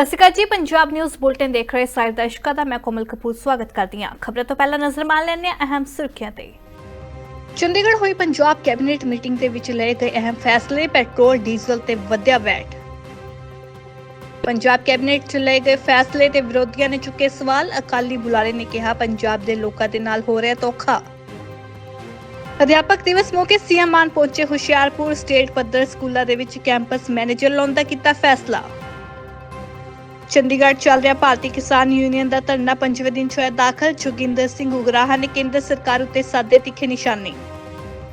ਸਤਿ ਸ਼੍ਰੀ ਅਕਾਲ ਜੀ, Punjab news bulletin ਦੇਖ ਰਹੇ ਸਾਰੇ ਦਰਸ਼ਕਾਂ ਦਾ, ਮੈਂ ਕੋਮਲ ਕਪੂਰ ਸਵਾਗਤ ਕਰਦੀ ਹਾਂ। ਖਬਰਾਂ ਤੋਂ ਪਹਿਲਾਂ ਨਜ਼ਰ ਮਾਰ ਲੈਂਦੇ ਹਾਂ ਅਹਿਮ ਸੁਰਖੀਆਂ ਤੇ। ਚੰਡੀਗੜ੍ਹ ਹੋਈ ਪੰਜਾਬ ਕੈਬਨਿਟ ਮੀਟਿੰਗ ਦੇ ਵਿੱਚ ਲਏ ਗਏ ਅਹਿਮ ਫੈਸਲੇ, ਪੈਟਰੋਲ, ਡੀਜ਼ਲ ਤੇ ਵਧਿਆ ਵੈਟ। ਪੰਜਾਬ ਕੈਬਨਿਟ 'ਚ ਲਏ ਗਏ ਫੈਸਲੇ ਤੇ ਵਿਰੋਧੀਆਂ ਨੇ ਚੁੱਕੇ ਸਵਾਲ, ਅਕਾਲੀ ਬੁਲਾਰੇ ਨੇ ਕਿਹਾ ਪੰਜਾਬ ਦੇ ਲੋਕਾਂ ਦੇ ਨਾਲ ਹੋ ਰਿਹਾ ਧੋਖਾ। ਅਧਿਆਪਕ ਦਿਵਸ ਮੌਕੇ ਸੀਐਮ ਮਾਨ ਪਹੁੰਚੇ ਹੁਸ਼ਿਆਰਪੁਰ, ਸਟੇਟ ਪੱਧਰ ਸਕੂਲਾਂ ਦੇ ਵਿੱਚ ਕੈਂਪਸ ਮੈਨੇਜਰ ਲਾਉਣ ਦਾ ਕੀਤਾ ਫੈਸਲਾ। ਚੰਡੀਗੜ੍ਹ ਚੱਲ ਰਿਹਾ ਭਾਰਤੀ ਕਿਸਾਨ ਯੂਨੀਅਨ ਦਾ ਧਰਨਾ। ਪੰਜਵੇਂ ਦਿਨ ਹੋਇਆ ਦਾਖਲ। ਜੋਗਿੰਦਰ ਸਿੰਘ ਉਗਰਾਹਾ ਨੇ ਕੇਂਦਰ ਸਰਕਾਰ ਉੱਤੇ ਸਾਦੇ ਤਿੱਖੇ ਨਿਸ਼ਾਨੇ।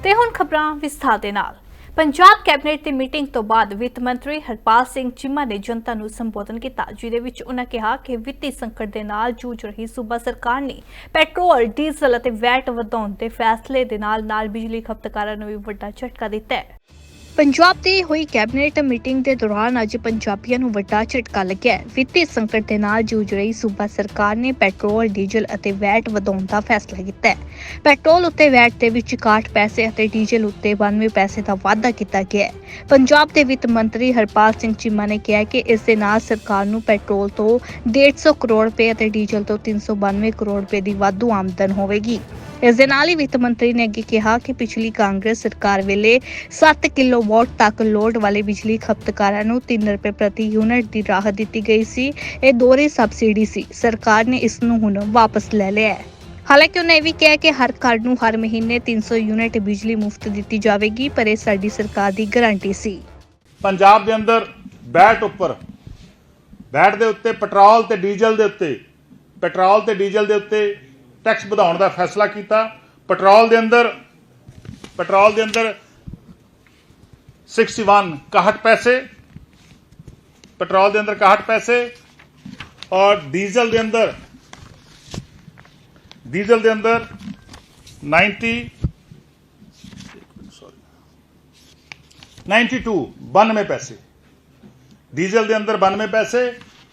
ਤੇ ਹੁਣ ਖਬਰਾਂ ਵਿਸਥਾਰ ਦੇ ਨਾਲ। ਪੰਜਾਬ ਕੈਬਨਿਟ ਦੀ ਮੀਟਿੰਗ ਤੋਂ ਬਾਅਦ ਵਿੱਤ ਮੰਤਰੀ ਹਰਪਾਲ ਸਿੰਘ ਚੀਮਾ ਨੇ ਜਨਤਾ ਨੂੰ ਸੰਬੋਧਨ ਕੀਤਾ, ਜਿਹਦੇ ਵਿੱਚ ਉਹਨਾਂ ਕਿਹਾ ਕਿ ਵਿੱਤੀ ਸੰਕਟ ਦੇ ਨਾਲ ਜੂਝ ਰਹੀ ਸੂਬਾ ਸਰਕਾਰ ਨੇ ਪੈਟਰੋਲ, ਡੀਜ਼ਲ ਅਤੇ ਵੈਟ ਵਧਾਉਣ ਦੇ ਫੈਸਲੇ ਦੇ ਨਾਲ ਨਾਲ ਬਿਜਲੀ ਖਪਤਕਾਰਾਂ ਨੂੰ ਵੀ ਵੱਡਾ ਝਟਕਾ ਦਿੱਤਾ ਹੈ। ਪੰਜਾਬ ਦੀ ਹੋਈ ਕੈਬਨਿਟ ਮੀਟਿੰਗ ਦੇ ਦੌਰਾਨ ਅੱਜ ਪੰਜਾਬੀਆਂ ਨੂੰ ਵੱਡਾ ਝਟਕਾ ਲੱਗਿਆ ਵਿੱਤੀ ਸੰਕਟ ਦੇ ਨਾਲ ਜੂਝ ਰਹੀ ਸੂਬਾ ਸਰਕਾਰ ਨੇ ਪੈਟਰੋਲ, ਡੀਜ਼ਲ ਅਤੇ ਵੈਟ ਵਧਾਉਣ ਦਾ ਫੈਸਲਾ ਕੀਤਾ ਹੈ। ਪੈਟਰੋਲ ਉੱਤੇ ਵੈਟ ਦੇ ਵਿੱਚ 61 ਪੈਸੇ ਅਤੇ ਡੀਜ਼ਲ ਉੱਤੇ 92 ਪੈਸੇ ਦਾ ਵਾਧਾ ਕੀਤਾ ਗਿਆ ਹੈ। ਪੰਜਾਬ ਦੇ ਵਿੱਤ ਮੰਤਰੀ ਹਰਪਾਲ ਸਿੰਘ ਚੀਮਾ ਨੇ ਕਿਹਾ ਕਿ ਇਸ ਦੇ ਨਾਲ ਸਰਕਾਰ ਨੂੰ ਪੈਟਰੋਲ ਤੋਂ 150 ਕਰੋੜ ਰੁਪਏ ਅਤੇ ਡੀਜ਼ਲ ਤੋਂ 392 ਕਰੋੜ ਰੁਪਏ ਦੀ ਵਾਧੂ ਆਮਦਨ ਹੋਵੇਗੀ। ਇਸ ਦੇ ਨਾਲ ਹੀ ਵਿੱਤ ਮੰਤਰੀ ਨੇ ਅੱਗੇ ਕਿਹਾ ਕਿ ਪਿਛਲੀ ਕਾਂਗਰਸ ਸਰਕਾਰ ਵੇਲੇ 7 ਕਿਲੋਵਾਟ ਤੱਕ ਲੋਡ ਵਾਲੇ ਬਿਜਲੀ ਖਪਤਕਾਰਾਂ ਨੂੰ 3 ਰੁਪਏ ਪ੍ਰਤੀ ਯੂਨਿਟ ਦੀ ਰਾਹਤ ਦਿੱਤੀ ਗਈ ਸੀ। ਇਹ ਦੋਹਰੀ ਸਬਸਿਡੀ ਸੀ। ਸਰਕਾਰ ਨੇ ਇਸ ਨੂੰ ਹੁਣ ਵਾਪਸ ਲੈ ਲਿਆ ਹੈ। ਹਾਲਾਂਕਿ ਉਹਨੇ ਇਹ ਵੀ ਕਿਹਾ ਕਿ ਹਰ ਘਰ ਨੂੰ ਹਰ ਮਹੀਨੇ 300 ਯੂਨਿਟ ਬਿਜਲੀ ਮੁਫਤ ਦਿੱਤੀ ਜਾਵੇਗੀ, ਪਰ ਇਹ ਸਾਡੀ ਸਰਕਾਰ ਦੀ ਗਾਰੰਟੀ ਸੀ। ਪੰਜਾਬ ਦੇ ਅੰਦਰ ਬੈਟ ਉੱਪਰ, ਬੈਟ ਦੇ ਉੱਤੇ ਪੈਟਰੋਲ ਤੇ ਡੀਜ਼ਲ ਦੇ ਉੱਤੇ, ਪੈਟਰੋਲ ਤੇ ਡੀਜ਼ਲ ਦੇ ਉੱਤੇ ਟੈਕਸ ਵਧਾਉਣ ਦਾ ਫੈਸਲਾ ਕੀਤਾ। ਪੈਟਰੋਲ ਦੇ ਅੰਦਰ, ਪੈਟਰੋਲ ਦੇ ਅੰਦਰ 61 61 ਪੈਸੇ, ਪੈਟਰੋਲ ਦੇ ਅੰਦਰ 61 ਪੈਸੇ ਔਰ ਡੀਜ਼ਲ ਦੇ ਅੰਦਰ, ਡੀਜ਼ਲ ਦੇ ਅੰਦਰ 90 92 92 ਪੈਸੇ। ਡੀਜ਼ਲ ਦੇ ਅੰਦਰ 92 ਪੈਸੇ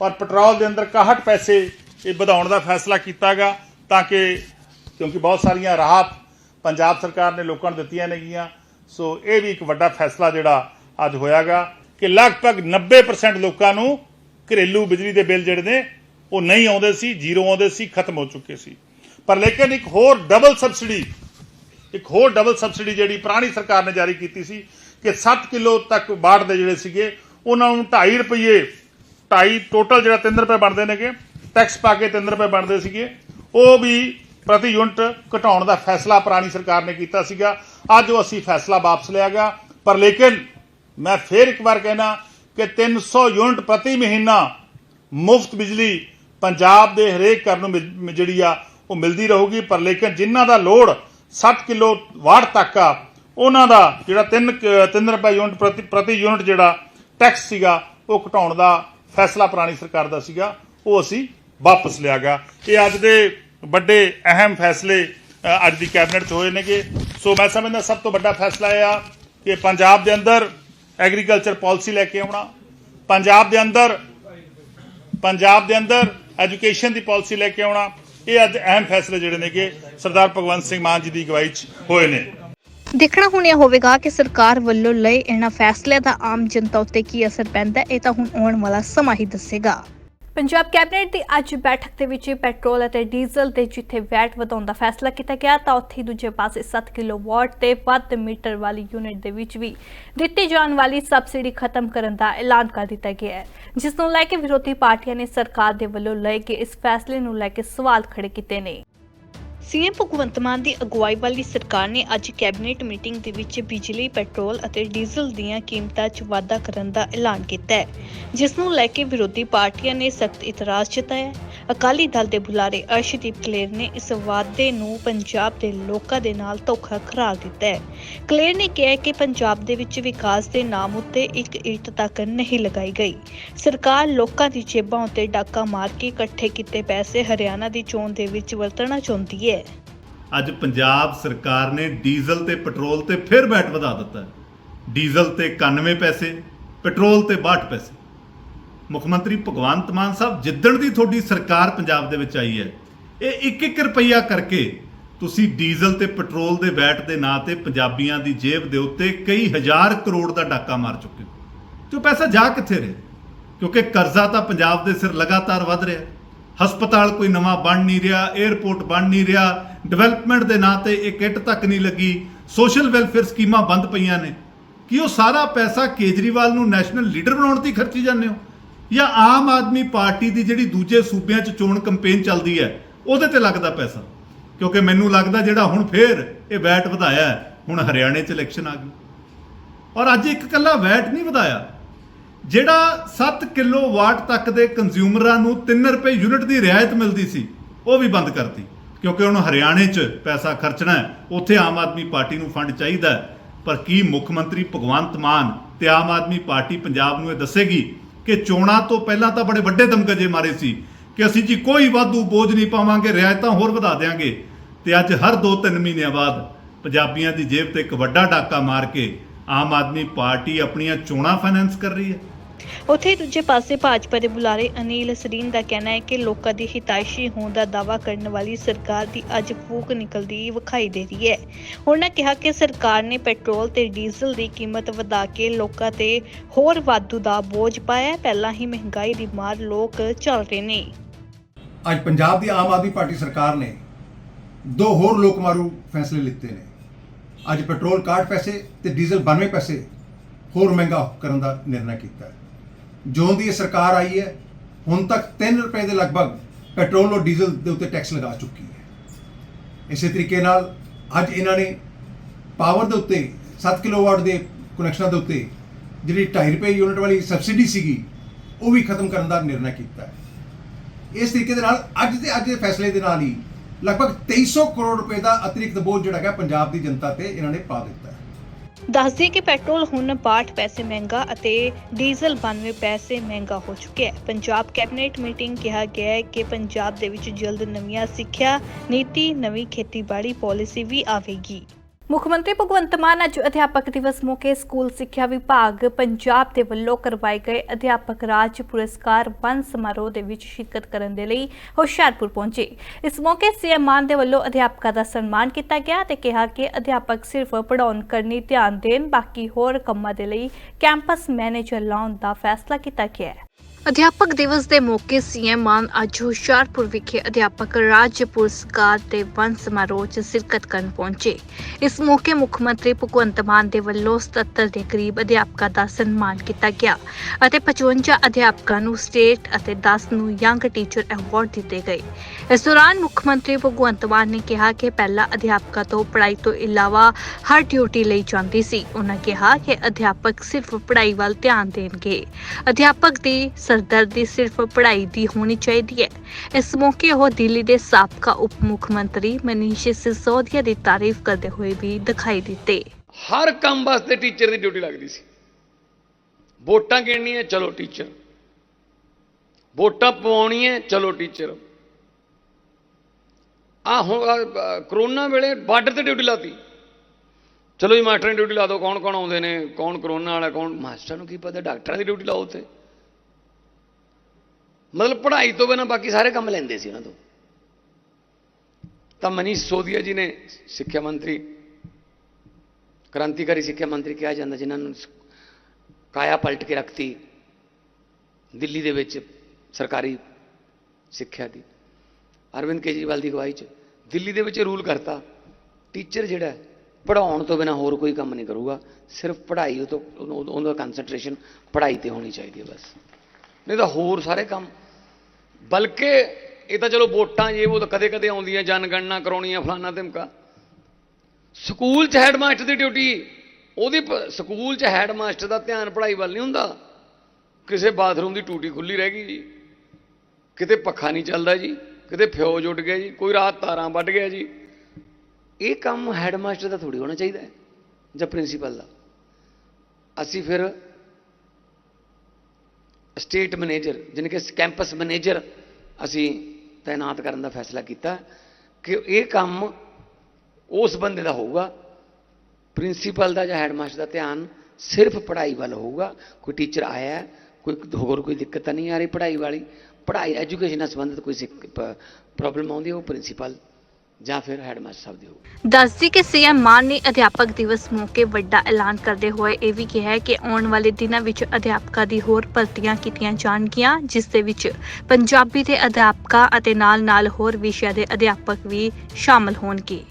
ਔਰ ਪੈਟਰੋਲ ਦੇ ਅੰਦਰ 61 ਪੈਸੇ ਇਹ ਵਧਾਉਣ ਦਾ ਫੈਸਲਾ ਕੀਤਾਗਾ। ਤਾਂ ਕਿ, ਕਿਉਂਕਿ ਬਹੁਤ ਸਾਰੀਆਂ ਰਾਹਤ ਪੰਜਾਬ ਸਰਕਾਰ ਨੇ ਲੋਕਾਂ ਨੂੰ ਦਿੱਤੀਆਂ ਨੇਗੀਆਂ, ਸੋ ਇਹ ਵੀ ਇੱਕ ਵੱਡਾ ਫੈਸਲਾ ਜਿਹੜਾ ਅੱਜ ਹੋਇਆਗਾ ਕਿ ਲਗਭਗ 90% ਲੋਕਾਂ ਨੂੰ ਘਰੇਲੂ ਬਿਜਲੀ ਦੇ ਬਿੱਲ ਜਿਹੜੇ ਨੇ, ਉਹ ਨਹੀਂ ਆਉਂਦੇ ਸੀ, ਜ਼ੀਰੋ ਆਉਂਦੇ ਸੀ, ਖਤਮ ਹੋ ਚੁੱਕੇ ਸੀ। ਪਰ ਲੇਕਿਨ ਇੱਕ ਹੋਰ ਡਬਲ ਸਬਸਿਡੀ ਇੱਕ ਹੋਰ ਡਬਲ ਸਬਸਿਡੀ ਜਿਹੜੀ ਪੁਰਾਣੀ ਸਰਕਾਰ ਨੇ ਜਾਰੀ ਕੀਤੀ ਸੀ ਕਿ 7 ਕਿਲੋ ਤੱਕ ਬਾੜ ਦੇ ਜਿਹੜੇ ਸੀਗੇ, ਉਹਨਾਂ ਨੂੰ 2.5 ਰੁਪਏ 2.5 ਟੋਟਲ ਜਿਹੜਾ 3 ਰੁਪਏ ਬਣਦੇ ਨੇਗੇ ਟੈਕਸ ਪਾ ਕੇ 3 ਰੁਪਏ ਬਣਦੇ ਸੀਗੇ। ਉਹ ਵੀ ਪ੍ਰਤੀ ਯੂਨਿਟ ਘਟਾਉਣ ਦਾ ਫੈਸਲਾ ਪੁਰਾਣੀ ਸਰਕਾਰ ਨੇ ਕੀਤਾ ਸੀਗਾ। ਅੱਜ ਉਹ ਅਸੀਂ ਫੈਸਲਾ ਵਾਪਸ ਲਿਆ ਗਿਆ। ਪਰ ਲੇਕਿਨ ਮੈਂ ਫੇਰ ਇੱਕ ਵਾਰ ਕਹਿਣਾ ਕਿ 300 ਯੂਨਿਟ ਪ੍ਰਤੀ ਮਹੀਨਾ ਮੁਫਤ ਬਿਜਲੀ ਪੰਜਾਬ ਦੇ ਹਰੇਕ ਘਰ ਨੂੰ ਮਿਲ- ਜਿਹੜੀ ਆ, ਉਹ ਮਿਲਦੀ ਰਹੂਗੀ। ਪਰ ਲੇਕਿਨ ਜਿਨ੍ਹਾਂ ਦਾ ਲੋਡ 60 ਕਿਲੋ ਵਾਟ ਤੱਕ ਆ, ਉਹਨਾਂ ਦਾ ਜਿਹੜਾ 3 3 ਰੁਪਏ ਯੂਨਿਟ ਪ੍ਰਤੀ ਪ੍ਰਤੀ ਯੂਨਿਟ ਜਿਹੜਾ ਟੈਕਸ ਸੀਗਾ, ਉਹ ਘਟਾਉਣ ਦਾ ਫੈਸਲਾ ਪੁਰਾਣੀ ਸਰਕਾਰ ਦਾ ਸੀਗਾ। ਉਹ ਅਸੀਂ ਵਾਪਸ ਲਿਆ ਗਿਆ। ਇਹ ਅੱਜ ਦੇ ਵੱਡੇ ਅਹਿਮ ਫੈਸਲੇ ਅੱਜ ਦੀ ਕੈਬਨਿਟ 'ਚ ਹੋਏ ਨੇਗੇ। ਸੋ ਮੈਂ ਸਮਝਦਾ ਸਭ ਤੋਂ ਵੱਡਾ ਫੈਸਲਾ ਇਹ ਆ ਕਿ ਪੰਜਾਬ ਦੇ ਅੰਦਰ ਐਗਰੀਕਲਚਰ ਪਾਲਿਸੀ ਲੈ ਕੇ ਆਉਣਾ, ਪੰਜਾਬ ਦੇ ਅੰਦਰ, ਪੰਜਾਬ ਦੇ ਅੰਦਰ ਐਜੂਕੇਸ਼ਨ ਦੀ ਪਾਲਿਸੀ ਲੈ ਕੇ ਆਉਣਾ, ਇਹ ਅੱਜ ਅਹਿਮ ਫੈਸਲੇ ਜਿਹੜੇ ਨੇਗੇ। ਸਰਦਾਰ ਭਗਵੰਤ ਸਿੰਘ ਮਾਨ ਜੀ ਦੀ ਅਗਵਾਈ 'ਚ ਹੋਏ ਨੇ। ਦੇਖਣਾ ਹੁਣ ਇਹ ਹੋਵੇਗਾ ਕਿ ਸਰਕਾਰ ਵੱਲੋਂ ਲਏ ਇਹਨਾਂ ਫੈਸਲਿਆਂ ਦਾ ਆਮ ਜਨਤਾ ਉੱਤੇ ਕੀ ਅਸਰ ਪੈਂਦਾ ਇਹ ਤਾਂ ਹੁਣ ਆਉਣ ਵਾਲਾ ਸਮਾਂ ਹੀ ਦੱਸੇਗਾ। ਪੰਜਾਬ ਕੈਬਨਿਟ ਦੀ ਅੱਜ ਬੈਠਕ ਦੇ ਵਿੱਚ ਪੈਟਰੋਲ ਅਤੇ ਡੀਜ਼ਲ ਦੇ ਜਿੱਥੇ ਵੈਟ ਵਧਾਉਣ ਦਾ ਫੈਸਲਾ ਕੀਤਾ ਗਿਆ, ਤਾਂ ਉੱਥੇ ਦੂਜੇ ਪਾਸੇ 7 ਕਿਲੋਵਾਟ ਤੇ ਵੱਧ ਮੀਟਰ ਵਾਲੀ ਯੂਨਿਟ ਦੇ ਵਿੱਚ ਵੀ ਦਿੱਤੀ ਜਾਣ ਵਾਲੀ ਸਬਸਿਡੀ ਖਤਮ ਕਰਨ ਦਾ ਐਲਾਨ ਕਰ ਦਿੱਤਾ ਗਿਆ ਹੈ। ਜਿਸ ਨੂੰ ਲੈ ਕੇ ਵਿਰੋਧੀ ਪਾਰਟੀਆਂ ਨੇ ਸਰਕਾਰ ਦੇ ਵੱਲੋਂ ਲਏ ਗਏ ਇਸ ਫੈਸਲੇ ਨੂੰ ਲੈ ਕੇ ਸਵਾਲ ਖੜੇ ਕੀਤੇ ਨੇ। ਸੀਐਮ ਭਗਵੰਤ ਮਾਨ ਦੀ ਅਗਵਾਈ ਵਾਲੀ ਸਰਕਾਰ ਨੇ ਅੱਜ ਕੈਬਨਿਟ ਮੀਟਿੰਗ ਦੇ ਵਿੱਚ ਬਿਜਲੀ, ਪੈਟਰੋਲ ਅਤੇ ਡੀਜ਼ਲ ਦੀਆਂ ਕੀਮਤਾਂ 'ਚ ਵਾਧਾ ਕਰਨ ਦਾ ਐਲਾਨ ਕੀਤਾ ਹੈ ਜਿਸ ਨੂੰ ਲੈ ਕੇ ਵਿਰੋਧੀ ਪਾਰਟੀਆਂ ਨੇ ਸਖਤ ਇਤਰਾਜ਼ ਜਤਾਇਆ ਅਕਾਲੀ ਦਲ ਦੇ ਬੁਲਾਰੇ ਅਰਸ਼ਦੀਪ ਕਲੇਰ ਨੇ ਇਸ ਵਾਅਦੇ ਨੂੰ ਪੰਜਾਬ ਦੇ ਲੋਕਾਂ ਦੇ ਨਾਲ ਧੋਖਾ ਕਰਾਰ ਦਿੱਤਾ ਹੈ। ਕਲੇਰ ਨੇ ਕਿਹਾ ਕਿ ਪੰਜਾਬ ਦੇ ਵਿੱਚ ਵਿਕਾਸ ਦੇ ਨਾਮ ਉੱਤੇ ਇੱਕ ਇੱਟ ਤੱਕ ਨਹੀਂ ਲਗਾਈ ਗਈ। ਸਰਕਾਰ ਲੋਕਾਂ ਦੀ ਜੇਬਾਂ ਉੱਤੇ ਡਾਕਾ ਮਾਰ ਕੇ ਇਕੱਠੇ ਕੀਤੇ ਪੈਸੇ ਹਰਿਆਣਾ ਦੀ ਚੋਣ ਦੇ ਵਿੱਚ ਵਰਤਣਾ ਚਾਹੁੰਦੀ ਹੈ। ਅੱਜ ਪੰਜਾਬ ਸਰਕਾਰ ਨੇ ਡੀਜ਼ਲ ਤੇ ਪੈਟਰੋਲ ਤੇ ਫਿਰ ਵੈਟ ਵਧਾ ਦਿੱਤਾ। ਡੀਜ਼ਲ ਤੇ 91 ਪੈਸੇ, ਪੈਟਰੋਲ ਤੇ 62 ਪੈਸੇ। ਮੁੱਖ ਮੰਤਰੀ ਭਗਵੰਤ ਮਾਨ ਸਾਹਿਬ ਜਿੱਦਣ ਦੀ ਤੁਹਾਡੀ ਸਰਕਾਰ ਪੰਜਾਬ ਦੇ ਵਿੱਚ ਆਈ ਹੈ, ਇਹ 1-1 ਰੁਪਈਆ ਕਰਕੇ ਤੁਸੀਂ ਡੀਜ਼ਲ ਤੇ ਪੈਟਰੋਲ ਦੇ ਵੈਟ ਦੇ ਨਾਂ ਤੇ ਪੰਜਾਬੀਆਂ ਦੀ ਜੇਬ ਦੇ ਉੱਤੇ ਕਈ ਹਜ਼ਾਰ ਕਰੋੜ ਦਾ ਡਾਕਾ ਮਾਰ ਚੁੱਕੇ ਹੋ। ਤੇ ਪੈਸਾ ਜਾ ਕਿੱਥੇ ਰਿਹਾ? ਕਿਉਂਕਿ ਕਰਜ਼ਾ ਤਾਂ ਪੰਜਾਬ ਦੇ ਸਿਰ ਲਗਾਤਾਰ ਵੱਧ ਰਿਹਾ। ਹਸਪਤਾਲ ਕੋਈ ਨਵਾਂ ਬਣ ਨਹੀਂ ਰਿਹਾ 에ਅਰਪੋਰਟ ਬਣ ਨਹੀਂ ਰਿਹਾ ਡਿਵੈਲਪਮੈਂਟ ਦੇ ਨਾਂ ਤੇ ਇੱਕ ਇੱਟ ਤੱਕ ਨਹੀਂ ਲੱਗੀ। ਸੋਸ਼ਲ ਵੈਲਫੇਅਰ ਸਕੀਮਾਂ ਬੰਦ ਪਈਆਂ ਨੇ। ਕੀ ਉਹ ਸਾਰਾ ਪੈਸਾ ਕੇਜਰੀਵਾਲ ਨੂੰ ਨੈਸ਼ਨਲ ਲੀਡਰ ਬਣਾਉਣ ਤੇ ਖਰਚੀ ਜਾਂਦੇ ਹੋ? ਜਾਂ ਆਮ ਆਦਮੀ ਪਾਰਟੀ ਦੀ ਜਿਹੜੀ ਦੂਜੇ ਸੂਬਿਆਂ 'ਚ ਚੋਣ ਕੈਂਪੇਨ ਚੱਲਦੀ ਹੈ, ਉਹਦੇ ਤੇ ਲੱਗਦਾ ਪੈਸਾ? ਕਿਉਂਕਿ ਮੈਨੂੰ ਲੱਗਦਾ ਜਿਹੜਾ ਹੁਣ ਫੇਰ ਇਹ ਵੈਟ ਵਧਾਇਆ ਹੁਣ ਹਰਿਆਣੇ 'ਚ ਇਲੈਕਸ਼ਨ ਆ ਗਈ। ਔਰ ਅੱਜ ਇੱਕ ਕੱਲਾ ਵੈਟ ਨਹੀਂ ਵਧਾਇਆ। ਜਿਹੜਾ 7 ਕਿਲੋਵਾਟ ਤੱਕ ਦੇ ਕੰਜ਼ਿਊਮਰਾਂ ਨੂੰ 3 ਰੁਪਏ ਯੂਨਿਟ ਦੀ ਰਿਆਇਤ ਮਿਲਦੀ ਸੀ, ਉਹ ਵੀ ਬੰਦ ਕਰਤੀ। ਕਿਉਂਕਿ ਹੁਣ ਹਰਿਆਣੇ 'ਚ ਪੈਸਾ ਖਰਚਣਾ ਹੈ, ਉੱਥੇ ਆਮ ਆਦਮੀ ਪਾਰਟੀ ਨੂੰ ਫੰਡ ਚਾਹੀਦਾ ਪਰ ਕੀ ਮੁੱਖ ਮੰਤਰੀ ਭਗਵੰਤ ਮਾਨ ਤੇ ਆਮ ਆਦਮੀ ਪਾਰਟੀ ਪੰਜਾਬ ਨੂੰ ਇਹ ਦੱਸੇਗੀ ਕਿ ਚੋਣਾਂ ਤੋਂ ਪਹਿਲਾਂ ਤਾਂ ਬੜੇ ਵੱਡੇ ਦਮਗਜੇ ਮਾਰੇ ਸੀ ਕਿ ਅਸੀਂ ਜੀ ਕੋਈ ਵਾਧੂ ਬੋਝ ਨਹੀਂ ਪਾਵਾਂਗੇ, ਰਿਆਇਤਾਂ ਹੋਰ ਵਧਾ ਦੇਾਂਗੇ ਤੇ ਅੱਜ ਹਰ 2-3 ਮਹੀਨਿਆਂ ਬਾਅਦ ਪੰਜਾਬੀਆਂ ਦੀ ਜੇਬ ਤੇ ਇੱਕ ਵੱਡਾ ਡਾਕਾ ਮਾਰ ਕੇ ਆਮ ਆਦਮੀ ਪਾਰਟੀ ਆਪਣੀਆਂ ਚੋਣਾਂ ਫਾਈਨੈਂਸ ਕਰ ਰਹੀ ਹੈ। ਉੱਥੇ ਦੂਜੇ ਪਾਸੇ ਭਾਜਪਾ ਦੇ ਬੁਲਾਰੇ ਅਨੀਲ ਸਰੀਨ ਦਾ ਕਹਿਣਾ ਹੈ ਕਿ ਲੋਕਾਂ ਦੀ ਹਿਤੈਸ਼ੀ ਹੋਣ ਦਾ ਦਾਅਵਾ ਕਰਨ ਵਾਲੀ ਸਰਕਾਰ ਦੀ ਅੱਜ ਫੂਕ ਨਿਕਲਦੀ ਵਿਖਾਈ ਦੇ ਰਹੀ ਹੈ। ਉਹਨਾਂ ਕਿਹਾ ਕਿ ਸਰਕਾਰ ਨੇ ਪੈਟਰੋਲ ਤੇ ਡੀਜ਼ਲ ਦੀ ਕੀਮਤ ਵਧਾ ਕੇ ਲੋਕਾਂ ਤੇ ਹੋਰ ਵਾਧੂ ਦਾ ਬੋਝ ਪਾਇਆ ਪਹਿਲਾਂ ਹੀ ਮਹਿੰਗਾਈ ਦੀ ਮਾਰ ਲੋਕ ਚੱਲ ਰਹੇ ਨੇ। ਅੱਜ ਪੰਜਾਬ ਦੀ ਆਮ ਆਦਮੀ ਪਾਰਟੀ ਸਰਕਾਰ ਨੇ ਦੋ ਹੋਰ ਲੋਕ ਮਾਰੂ ਫੈਸਲੇ ਲਿੱਤੇ ਨੇ। ਅੱਜ ਪੈਟਰੋਲ 61 ਪੈਸੇ ਤੇ ਡੀਜ਼ਲ 92 ਪੈਸੇ ਹੋਰ ਮਹਿੰਗਾ ਕਰਨ ਦਾ ਨਿਰਣਾ ਕੀਤਾ ਹੈ। ਜਿਉਂ ਦੀ ਇਹ ਸਰਕਾਰ ਆਈ ਹੈ, ਹੁਣ ਤੱਕ 3 ਰੁਪਏ ਦੇ ਲਗਭਗ ਪੈਟਰੋਲ ਔਰ ਡੀਜ਼ਲ ਦੇ ਉੱਤੇ ਟੈਕਸ ਲਗਾ ਚੁੱਕੀ ਹੈ। ਇਸੇ ਤਰੀਕੇ ਨਾਲ ਅੱਜ ਇਹਨਾਂ ਨੇ ਪਾਵਰ ਦੇ ਉੱਤੇ 7 ਕਿਲੋਵਾਟ ਦੇ ਕਨੈਕਸ਼ਨਾਂ ਦੇ ਉੱਤੇ ਜਿਹੜੀ 2.5 ਰੁਪਏ ਯੂਨਿਟ ਵਾਲੀ ਸਬਸਿਡੀ ਸੀਗੀ, ਉਹ ਵੀ ਖਤਮ ਕਰਨ ਦਾ ਨਿਰਣਾ ਕੀਤਾ ਹੈ। ਇਸ ਤਰੀਕੇ ਦੇ ਨਾਲ ਅੱਜ ਦੇ ਅੱਜ ਦੇ ਫੈਸਲੇ ਦੇ ਨਾਲ ਹੀ ਲਗਭਗ 2300 ਕਰੋੜ ਰੁਪਏ ਦਾ ਅਤਿਰਿਕਤ ਬੋਝ ਜਿਹੜਾ ਹੈਗਾ ਪੰਜਾਬ ਦੀ ਜਨਤਾ ਤੇ ਇਹਨਾਂ ਨੇ ਪਾ ਦਿੱਤਾ ਦੱਸਦੇ ਕਿ ਪੈਟਰੋਲ ਹੁਣ 62 ਪੈਸੇ ਮਹਿੰਗਾ ਅਤੇ ਡੀਜ਼ਲ 92 ਪੈਸੇ ਮਹਿੰਗਾ ਹੋ ਚੁੱਕਿਆ ਹੈ। ਪੰਜਾਬ ਕੈਬਨਿਟ ਮੀਟਿੰਗ ਕਿਹਾ ਗਿਆ ਹੈ ਕਿ ਪੰਜਾਬ ਦੇ ਵਿੱਚ ਜਲਦ ਨਵੀਆਂ ਸਿੱਖਿਆ ਨੀਤੀ, ਨਵੀਂ ਖੇਤੀਬਾੜੀ ਪਾਲਿਸੀ ਵੀ ਆਵੇਗੀ। ਮੁੱਖ ਮੰਤਰੀ ਭਗਵੰਤ ਮਾਨ ਅੱਜ ਅਧਿਆਪਕ ਦਿਵਸ ਮੌਕੇ ਸਕੂਲ ਸਿੱਖਿਆ ਵਿਭਾਗ ਪੰਜਾਬ ਦੇ ਵੱਲੋਂ ਕਰਵਾਏ ਗਏ ਅਧਿਆਪਕ ਰਾਜ ਪੁਰਸਕਾਰ ਵੰਡ ਸਮਾਰੋਹ ਦੇ ਵਿੱਚ ਸ਼ਿਰਕਤ ਕਰਨ ਦੇ ਲਈ ਹੁਸ਼ਿਆਰਪੁਰ ਪਹੁੰਚੇ। ਇਸ ਮੌਕੇ ਸੀਐਮ ਮਾਨ ਦੇ ਵੱਲੋਂ ਅਧਿਆਪਕਾਂ ਦਾ ਸਨਮਾਨ ਕੀਤਾ ਗਿਆ ਤੇ ਕਿਹਾ ਕਿ ਅਧਿਆਪਕ ਸਿਰਫ ਪੜ੍ਹਾਉਣ ਕਰਨੀ ਧਿਆਨ ਦੇਣ, ਬਾਕੀ ਹੋਰ ਕੰਮਾਂ ਦੇ ਲਈ ਕੈਂਪਸ ਮੈਨੇਜਰ ਲਾਉਣ ਦਾ ਫੈਸਲਾ ਕੀਤਾ ਗਿਆ ਹੈ। ਅਧਿਆਪਕ ਦਿਵਸ ਦੇ ਮੌਕੇ ਸੀਐਮ ਮਾਨ ਅੱਜ ਹੁਸ਼ਿਆਰਪੁਰ ਵਿਖੇ ਅਧਿਆਪਕ ਰਾਜ ਪੁਰਸਕਾਰ ਦੇ ਵੰਡ ਸਮਾਰੋਹ 'ਚ ਸ਼ਿਰਕਤ ਕਰਨ ਪਹੁੰਚੇ। ਇਸ ਮੌਕੇ ਮੁੱਖ ਮੰਤਰੀ ਭਗਵੰਤ ਮਾਨ ਦੇ ਵੱਲੋਂ 77 ਦੇ ਕਰੀਬ ਅਧਿਆਪਕਾਂ ਦਾ ਸਨਮਾਨ ਕੀਤਾ ਗਿਆ ਅਤੇ 55 ਅਧਿਆਪਕਾਂ ਨੂੰ ਸਟੇਟ ਅਤੇ 10 ਨੂੰ ਯੰਗ ਟੀਚਰ ਅਵਾਰਡ ਦਿੱਤੇ ਗਏ। ਇਸ ਦੌਰਾਨ ਮੁੱਖ ਮੰਤਰੀ ਭਗਵੰਤ ਮਾਨ ਨੇ ਕਿਹਾ ਕਿ ਪਹਿਲਾਂ ਅਧਿਆਪਕਾਂ ਤੋਂ ਪੜ੍ਹਾਈ ਤੋਂ ਇਲਾਵਾ ਹਰ ਡਿਊਟੀ ਲਈ ਜਾਂਦੀ ਸੀ। ਉਹਨਾਂ ਕਿਹਾ ਕਿ ਅਧਿਆਪਕ ਸਿਰਫ ਪੜ੍ਹਾਈ ਵੱਲ ਧਿਆਨ ਦੇਣਗੇ। ਅਧਿਆਪਕ ਦੀ ਸਰਦਰਦੀ ਸਿਰਫ ਪੜ੍ਹਾਈ ਦੀ ਹੋਣੀ ਚਾਹੀਦੀ ਹੈ। ਇਸ ਮੌਕੇ ਉਹ ਦਿੱਲੀ ਦੇ ਸਾਬਕਾ ਉਪ ਮੁੱਖ ਮੰਤਰੀ ਮਨੀਸ਼ ਸਿਸੋਦੀਆ ਦੀ ਤਾਰੀਫ ਕਰਦੇ ਹੋਏ ਵੀ ਦਿਖਾਈ ਦਿੱਤੇ। ਹਰ ਕੰਮ ਵਾਸਤੇ ਟੀਚਰ ਦੀ ਡਿਊਟੀ ਲੱਗਦੀ ਸੀ। ਵੋਟਾਂ ਗਿਣਨੀਆਂ, ਚਲੋ ਟੀਚਰ। ਵੋਟਾਂ ਪਵਾਉਣੀਆਂ, ਚਲੋ ਟੀਚਰ। ਆ ਹੁਣ ਕਰੋਨਾ ਵੇਲੇ ਬਾਰਡਰ ਤੇ ਡਿਊਟੀ ਲਾਤੀ। ਚਲੋ ਜੀ, ਮਾਸਟਰਾਂ ਦੀ ਡਿਊਟੀ ਲਾ ਦਿਓ ਕੌਣ ਕੌਣ ਆਉਂਦੇ ਨੇ, ਕੌਣ ਕਰੋਨਾ ਵਾਲਾ, ਕੌਣ, ਮਾਸਟਰਾਂ ਨੂੰ ਕੀ ਪਤਾ, ਡਾਕਟਰਾਂ ਦੀ ਡਿਊਟੀ ਲਾਓ ਉੱਥੇ। ਮਤਲਬ ਪੜ੍ਹਾਈ ਤੋਂ ਬਿਨਾਂ ਬਾਕੀ ਸਾਰੇ ਕੰਮ ਲੈਂਦੇ ਸੀ ਉਹਨਾਂ ਤੋਂ। ਤਾਂ ਮਨੀਸ਼ ਸੋਦੀਆ ਜੀ ਨੇ ਸਿੱਖਿਆ ਮੰਤਰੀ ਕ੍ਰਾਂਤੀਕਾਰੀ ਸਿੱਖਿਆ ਮੰਤਰੀ ਕਿਹਾ ਜਾਂਦਾ ਜਿਨ੍ਹਾਂ ਨੂੰ ਕਾਇਆ ਪਲਟ ਕੇ ਰੱਖਤੀ ਦਿੱਲੀ ਦੇ ਵਿੱਚ ਸਰਕਾਰੀ ਸਿੱਖਿਆ ਦੀ। ਅਰਵਿੰਦ ਕੇਜਰੀਵਾਲ ਦੀ ਅਗਵਾਈ 'ਚ ਦਿੱਲੀ ਦੇ ਵਿੱਚ ਰੂਲ ਕਰਤਾ ਟੀਚਰ ਜਿਹੜਾ ਹੈ, ਪੜ੍ਹਾਉਣ ਤੋਂ ਬਿਨਾ ਹੋਰ ਕੋਈ ਕੰਮ ਨਹੀਂ ਕਰੂਗਾ ਸਿਰਫ ਪੜ੍ਹਾਈ ਉਹ ਤੋਂ ਉਹਨੂੰ- ਉਹਦਾ ਕਨਸੈਂਟਰੇਸ਼ਨ ਪੜ੍ਹਾਈ ਤੇ ਹੋਣੀ ਚਾਹੀਦੀ ਹੈ ਬਸ। ਨਹੀਂ ਤਾਂ ਹੋਰ ਸਾਰੇ ਕੰਮ ਬਲਕਿ ਇਹ ਤਾਂ ਚਲੋ ਵੋਟਾਂ ਜੇ, ਉਹ ਤਾਂ ਕਦੇ ਕਦੇ ਆਉਂਦੀਆਂ, ਜਨਗਣਨਾ ਕਰਾਉਣੀਆਂ ਫਲਾਨਾ ਧਮਕਾ। ਸਕੂਲ 'ਚ ਹੈਡਮਾਸਟਰ ਦੀ ਡਿਊਟੀ, ਉਹਦੀ ਪ- ਸਕੂਲ 'ਚ ਹੈਡਮਾਸਟਰ ਦਾ ਧਿਆਨ ਪੜ੍ਹਾਈ ਵੱਲ ਨਹੀਂ ਹੁੰਦਾ। ਕਿਸੇ ਬਾਥਰੂਮ ਦੀ ਟੂਟੀ ਖੁੱਲੀ ਰਹਿ ਗਈ ਜੀ। ਕਿਤੇ ਪੱਖਾ ਨਹੀਂ ਚੱਲਦਾ ਜੀ, ਕਿਤੇ ਫਿਊਜ਼ ਉੱਡ ਗਿਆ ਜੀ, ਕੋਈ ਰਾਤ ਤਾਰਾਂ ਵੱਢ ਗਿਆ ਜੀ। ਇਹ ਕੰਮ ਹੈਡਮਾਸਟਰ ਦਾ ਥੋੜੀ ਹੋਣਾ ਚਾਹੀਦਾ ਜਾਂ ਪ੍ਰਿੰਸੀਪਲ ਦਾ। ਅਸੀਂ ਫਿਰ ਸਟੇਟ ਮੈਨੇਜਰ ਜਿਹਨੇ ਕਿ ਕੈਂਪਸ ਮੈਨੇਜਰ ਅਸੀਂ ਤਾਇਨਾਤ ਕਰਨ ਦਾ ਫੈਸਲਾ ਕੀਤਾ ਕਿ ਇਹ ਕੰਮ ਉਸ ਬੰਦੇ ਦਾ ਹੋਊਗਾ ਪ੍ਰਿੰਸੀਪਲ ਦਾ ਜਾਂ ਹੈਡਮਾਸਟਰ ਦਾ ਧਿਆਨ ਸਿਰਫ ਪੜ੍ਹਾਈ ਵੱਲ ਹੋਊਗਾ। ਕੋਈ ਟੀਚਰ ਆਇਆ ਕੋਈ ਹੋਰ ਕੋਈ ਦਿੱਕਤ ਤਾਂ ਨਹੀਂ ਆ ਰਹੀ ਪੜ੍ਹਾਈ ਵਾਲੀ। ਪੜ੍ਹਾਈ ਐਜੂਕੇਸ਼ਨ ਨਾਲ ਸੰਬੰਧਿਤ ਕੋਈ ਪ੍ਰੋਬਲਮ ਆਉਂਦੀ, ਉਹ ਪ੍ਰਿੰਸੀਪਲ ਜਾਂ ਫਿਰ ਹੈਡਮਾਸਟਰ ਸਾਹਿਬ ਦੀ ਹੋਊ। ਦੱਸਦੀ ਕਿ ਸੀਐਮ ਮਾਨ ਨੇ ਅਧਿਆਪਕ ਦਿਵਸ ਮੌਕੇ ਵੱਡਾ ਐਲਾਨ ਕਰਦੇ ਹੋਏ ਇਹ ਵੀ ਕਿਹਾ ਕਿ ਆਉਣ ਵਾਲੇ ਦਿਨਾਂ ਵਿੱਚ ਅਧਿਆਪਕਾਂ ਦੀ ਹੋਰ ਭਰਤੀਆਂ ਕੀਤੀਆਂ ਜਾਣਗੀਆਂ, ਜਿਸ ਦੇ ਵਿੱਚ ਪੰਜਾਬੀ ਦੇ ਅਧਿਆਪਕਾਂ ਅਤੇ ਨਾਲ-ਨਾਲ ਹੋਰ ਵਿਸ਼ਿਆਂ ਦੇ ਅਧਿਆਪਕ ਵੀ ਸ਼ਾਮਲ ਹੋਣਗੇ।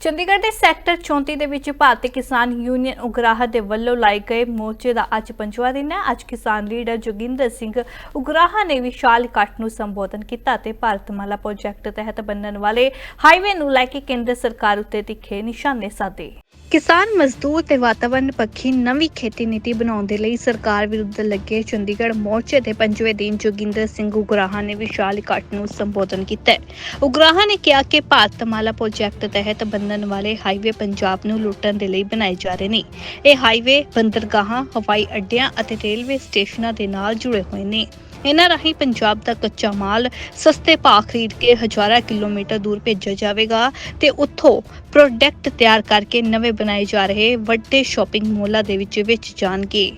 ਚੰਡੀਗੜ੍ਹ ਦੇ ਸੈਕਟਰ 34 ਦੇ ਵਿੱਚ ਭਾਰਤੀ ਕਿਸਾਨ ਯੂਨੀਅਨ ਉਗਰਾਹਾ ਦੇ ਵੱਲੋਂ ਲਾਏ ਗਏ ਮੋਰਚੇ ਦਾ ਅੱਜ ਪੰਜਵਾਂ ਦਿਨ ਹੈ। ਅੱਜ ਕਿਸਾਨ ਲੀਡਰ ਜੋਗਿੰਦਰ ਸਿੰਘ ਉਗਰਾਹਾ ਨੇ ਵਿਸ਼ਾਲ ਇਕੱਠ ਨੂੰ ਸੰਬੋਧਨ ਕੀਤਾ ਤੇ ਭਾਰਤਮਾਲਾ ਪ੍ਰੋਜੈਕਟ ਤਹਿਤ ਬਣਨ ਵਾਲੇ ਹਾਈਵੇ ਨੂੰ ਲੈ ਕੇ ਕੇਂਦਰ ਸਰਕਾਰ ਉੱਤੇ ਤਿੱਖੇ ਨਿਸ਼ਾਨੇ ਸਾਧੇ। ਕਿਸਾਨ ਮਜ਼ਦੂਰ ਤੇ ਵਾਤਾਵਰਣ ਪੱਖੀ ਨਵੀਂ ਖੇਤੀ ਨੀਤੀ ਬਣਾਉਣ ਦੇ ਲਈ ਸਰਕਾਰ ਵਿਰੁੱਧ ਲੱਗੇ ਚੰਡੀਗੜ੍ਹ ਮੋਰਚੇ ਦੇ ਪੰਜਵੇਂ ਦਿਨ ਜੋਗਿੰਦਰ ਸਿੰਘ ਉਗਰਾਹਾ ਨੇ ਵਿਸ਼ਾਲ ਇਕੱਠ ਨੂੰ ਸੰਬੋਧਨ ਕੀਤਾ ਹੈ। ਉਗਰਾਹਾ ਨੇ ਕਿਹਾ ਕਿ ਭਾਰਤਮਾਲਾ ਪ੍ਰੋਜੈਕਟ ਤਹਿਤ ਬਣਨ ਵਾਲੇ ਹਾਈਵੇ ਪੰਜਾਬ ਨੂੰ ਲੁੱਟਣ ਦੇ ਲਈ ਬਣਾਏ ਜਾ ਰਹੇ ਨੇ ਇਹ ਹਾਈਵੇ, ਬੰਦਰਗਾਹਾਂ, ਹਵਾਈ ਅੱਡਿਆਂ ਅਤੇ ਰੇਲਵੇ ਸਟੇਸ਼ਨਾਂ ਦੇ ਨਾਲ ਜੁੜੇ ਹੋਏ ਨੇ ਇਹਨਾਂ ਰਾਹੀਂ ਪੰਜਾਬ ਦਾ ਕੱਚਾ ਮਾਲ ਸਸਤੇ ਭਾਅ ਖਰੀਦ ਕੇ ਹਜ਼ਾਰਾਂ ਕਿਲੋਮੀਟਰ ਦੂਰ ਭੇਜਿਆ ਜਾਵੇਗਾ ਤੇ ਉੱਥੋਂ ਪ੍ਰੋਡਕਟ ਤਿਆਰ ਕਰਕੇ ਨਵੇਂ ਬਣਾਏ ਜਾ ਰਹੇ ਵੱਡੇ ਸ਼ਾਪਿੰਗ ਮਾਲਾਂ ਦੇ ਵਿੱਚ ਵੇਚ ਜਾਣਗੇ।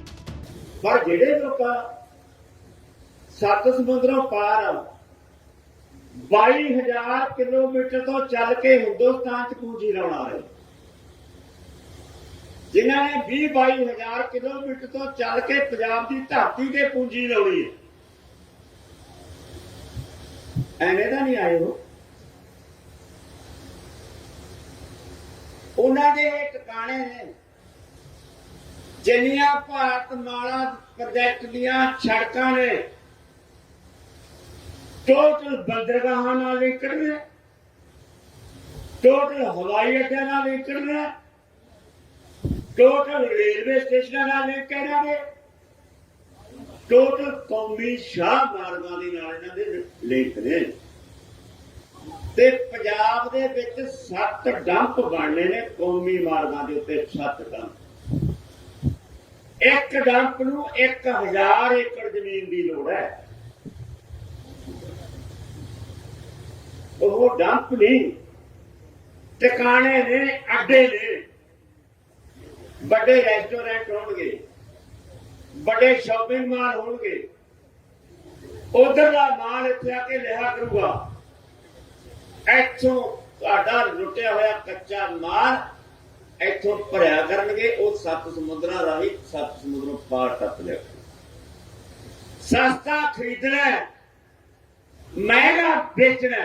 ਪਰ ਜਿਹੜੇ ਲੋਕਾਂ ਸੱਤ ਸਮੁੰਦਰੋਂ ਪਾਰ 22000 ਕਿਲੋਮੀਟਰ ਤੋਂ ਚੱਲ ਕੇ ਹਿੰਦੁਸਤਾਨ ਚ ਪੂੰਜੀ ਲਾਉਣਾ ਹੈ ਜਿਨ੍ਹਾਂ ਨੇ 20 22000 ਕਿਲੋਮੀਟਰ ਤੋਂ ਚੱਲ ਕੇ ਪੰਜਾਬ ਦੀ ਧਰਤੀ ਤੇ ਪੂੰਜੀ ਲਾਉਣੀ ਹੈ। ਐਵੇਂ ਤਾਂ ਨਹੀਂ ਆਏ ਹੋ ਉਹਨਾਂ ਦੇ ਇਹ ਟਿਕਾਣੇ ਨੇ। ਜਿੰਨੀਆਂ ਭਾਰਤ ਮਾਲਾ ਪ੍ਰੋਜੈਕਟ ਦੀਆਂ ਸੜਕਾਂ ਨੇ ਟੋਟਲ ਬੰਦਰਗਾਹਾਂ ਨਾਲ ਲਿੰਕੜਨੇ ਟੋਟਲ ਹਵਾਈ ਅੱਡਿਆਂ ਨਾਲ ਲਿੰਕੜਨੇ ਟੋਟਲ ਰੇਲਵੇ ਸਟੇਸ਼ਨਾਂ ਨਾਲ ਲਿੰਕੜਨਾ ਨੇ। ਟੋਟਲ ਕੌਮੀ ਸ਼ਾਹ ਮਾਰਗਾਂ ਦੇ ਨਾਲ ਇਹਨਾਂ ਦੇ ਲਿੰਕ ਨੇ। ਤੇ ਪੰਜਾਬ ਦੇ ਵਿੱਚ ਸੱਤ ਡੰਪ ਬਣਨੇ ਨੇ ਕੌਮੀ ਮਾਰਗਾਂ ਦੇ ਉੱਤੇ, ਸੱਤ ਡੰਪ। ਇੱਕ ਡੰਪ ਨੂੰ 1000 ਏਕੜ ਜ਼ਮੀਨ ਦੀ ਲੋੜ ਹੈ। ਉਹ ਡੰਪ ਨਹੀਂ, ਟਿਕਾਣੇ ਨੇ, ਅੱਡੇ ਨੇ। ਵੱਡੇ ਰੈਸਟੋਰੈਂਟ ਹੋਣਗੇ। ਵੱਡੇ ਸ਼ਾਪਿੰਗ ਮਾਲ ਹੋਣਗੇ। ਉਧਰ ਦਾ ਮਾਲ ਇੱਥੇ ਆ ਕੇ ਲਿਆ ਕਰੂਗਾ। ਇੱਥੋਂ ਤੁਹਾਡਾ ਲੁੱਟਿਆ ਹੋਇਆ ਕੱਚਾ ਮਾਲ ਇੱਥੋਂ ਭਰਿਆ ਕਰਨਗੇ, ਉਹ ਸੱਤ ਸਮੁੰਦਰਾਂ ਰਾਹੀਂ ਸੱਤ ਸਮੁੰਦਰੋਂ ਪਾਰ ਟੱਪ ਲਿਆ ਸਸਤਾ ਖਰੀਦਣਾ ਮਹਿੰਗਾ ਵੇਚਣਾ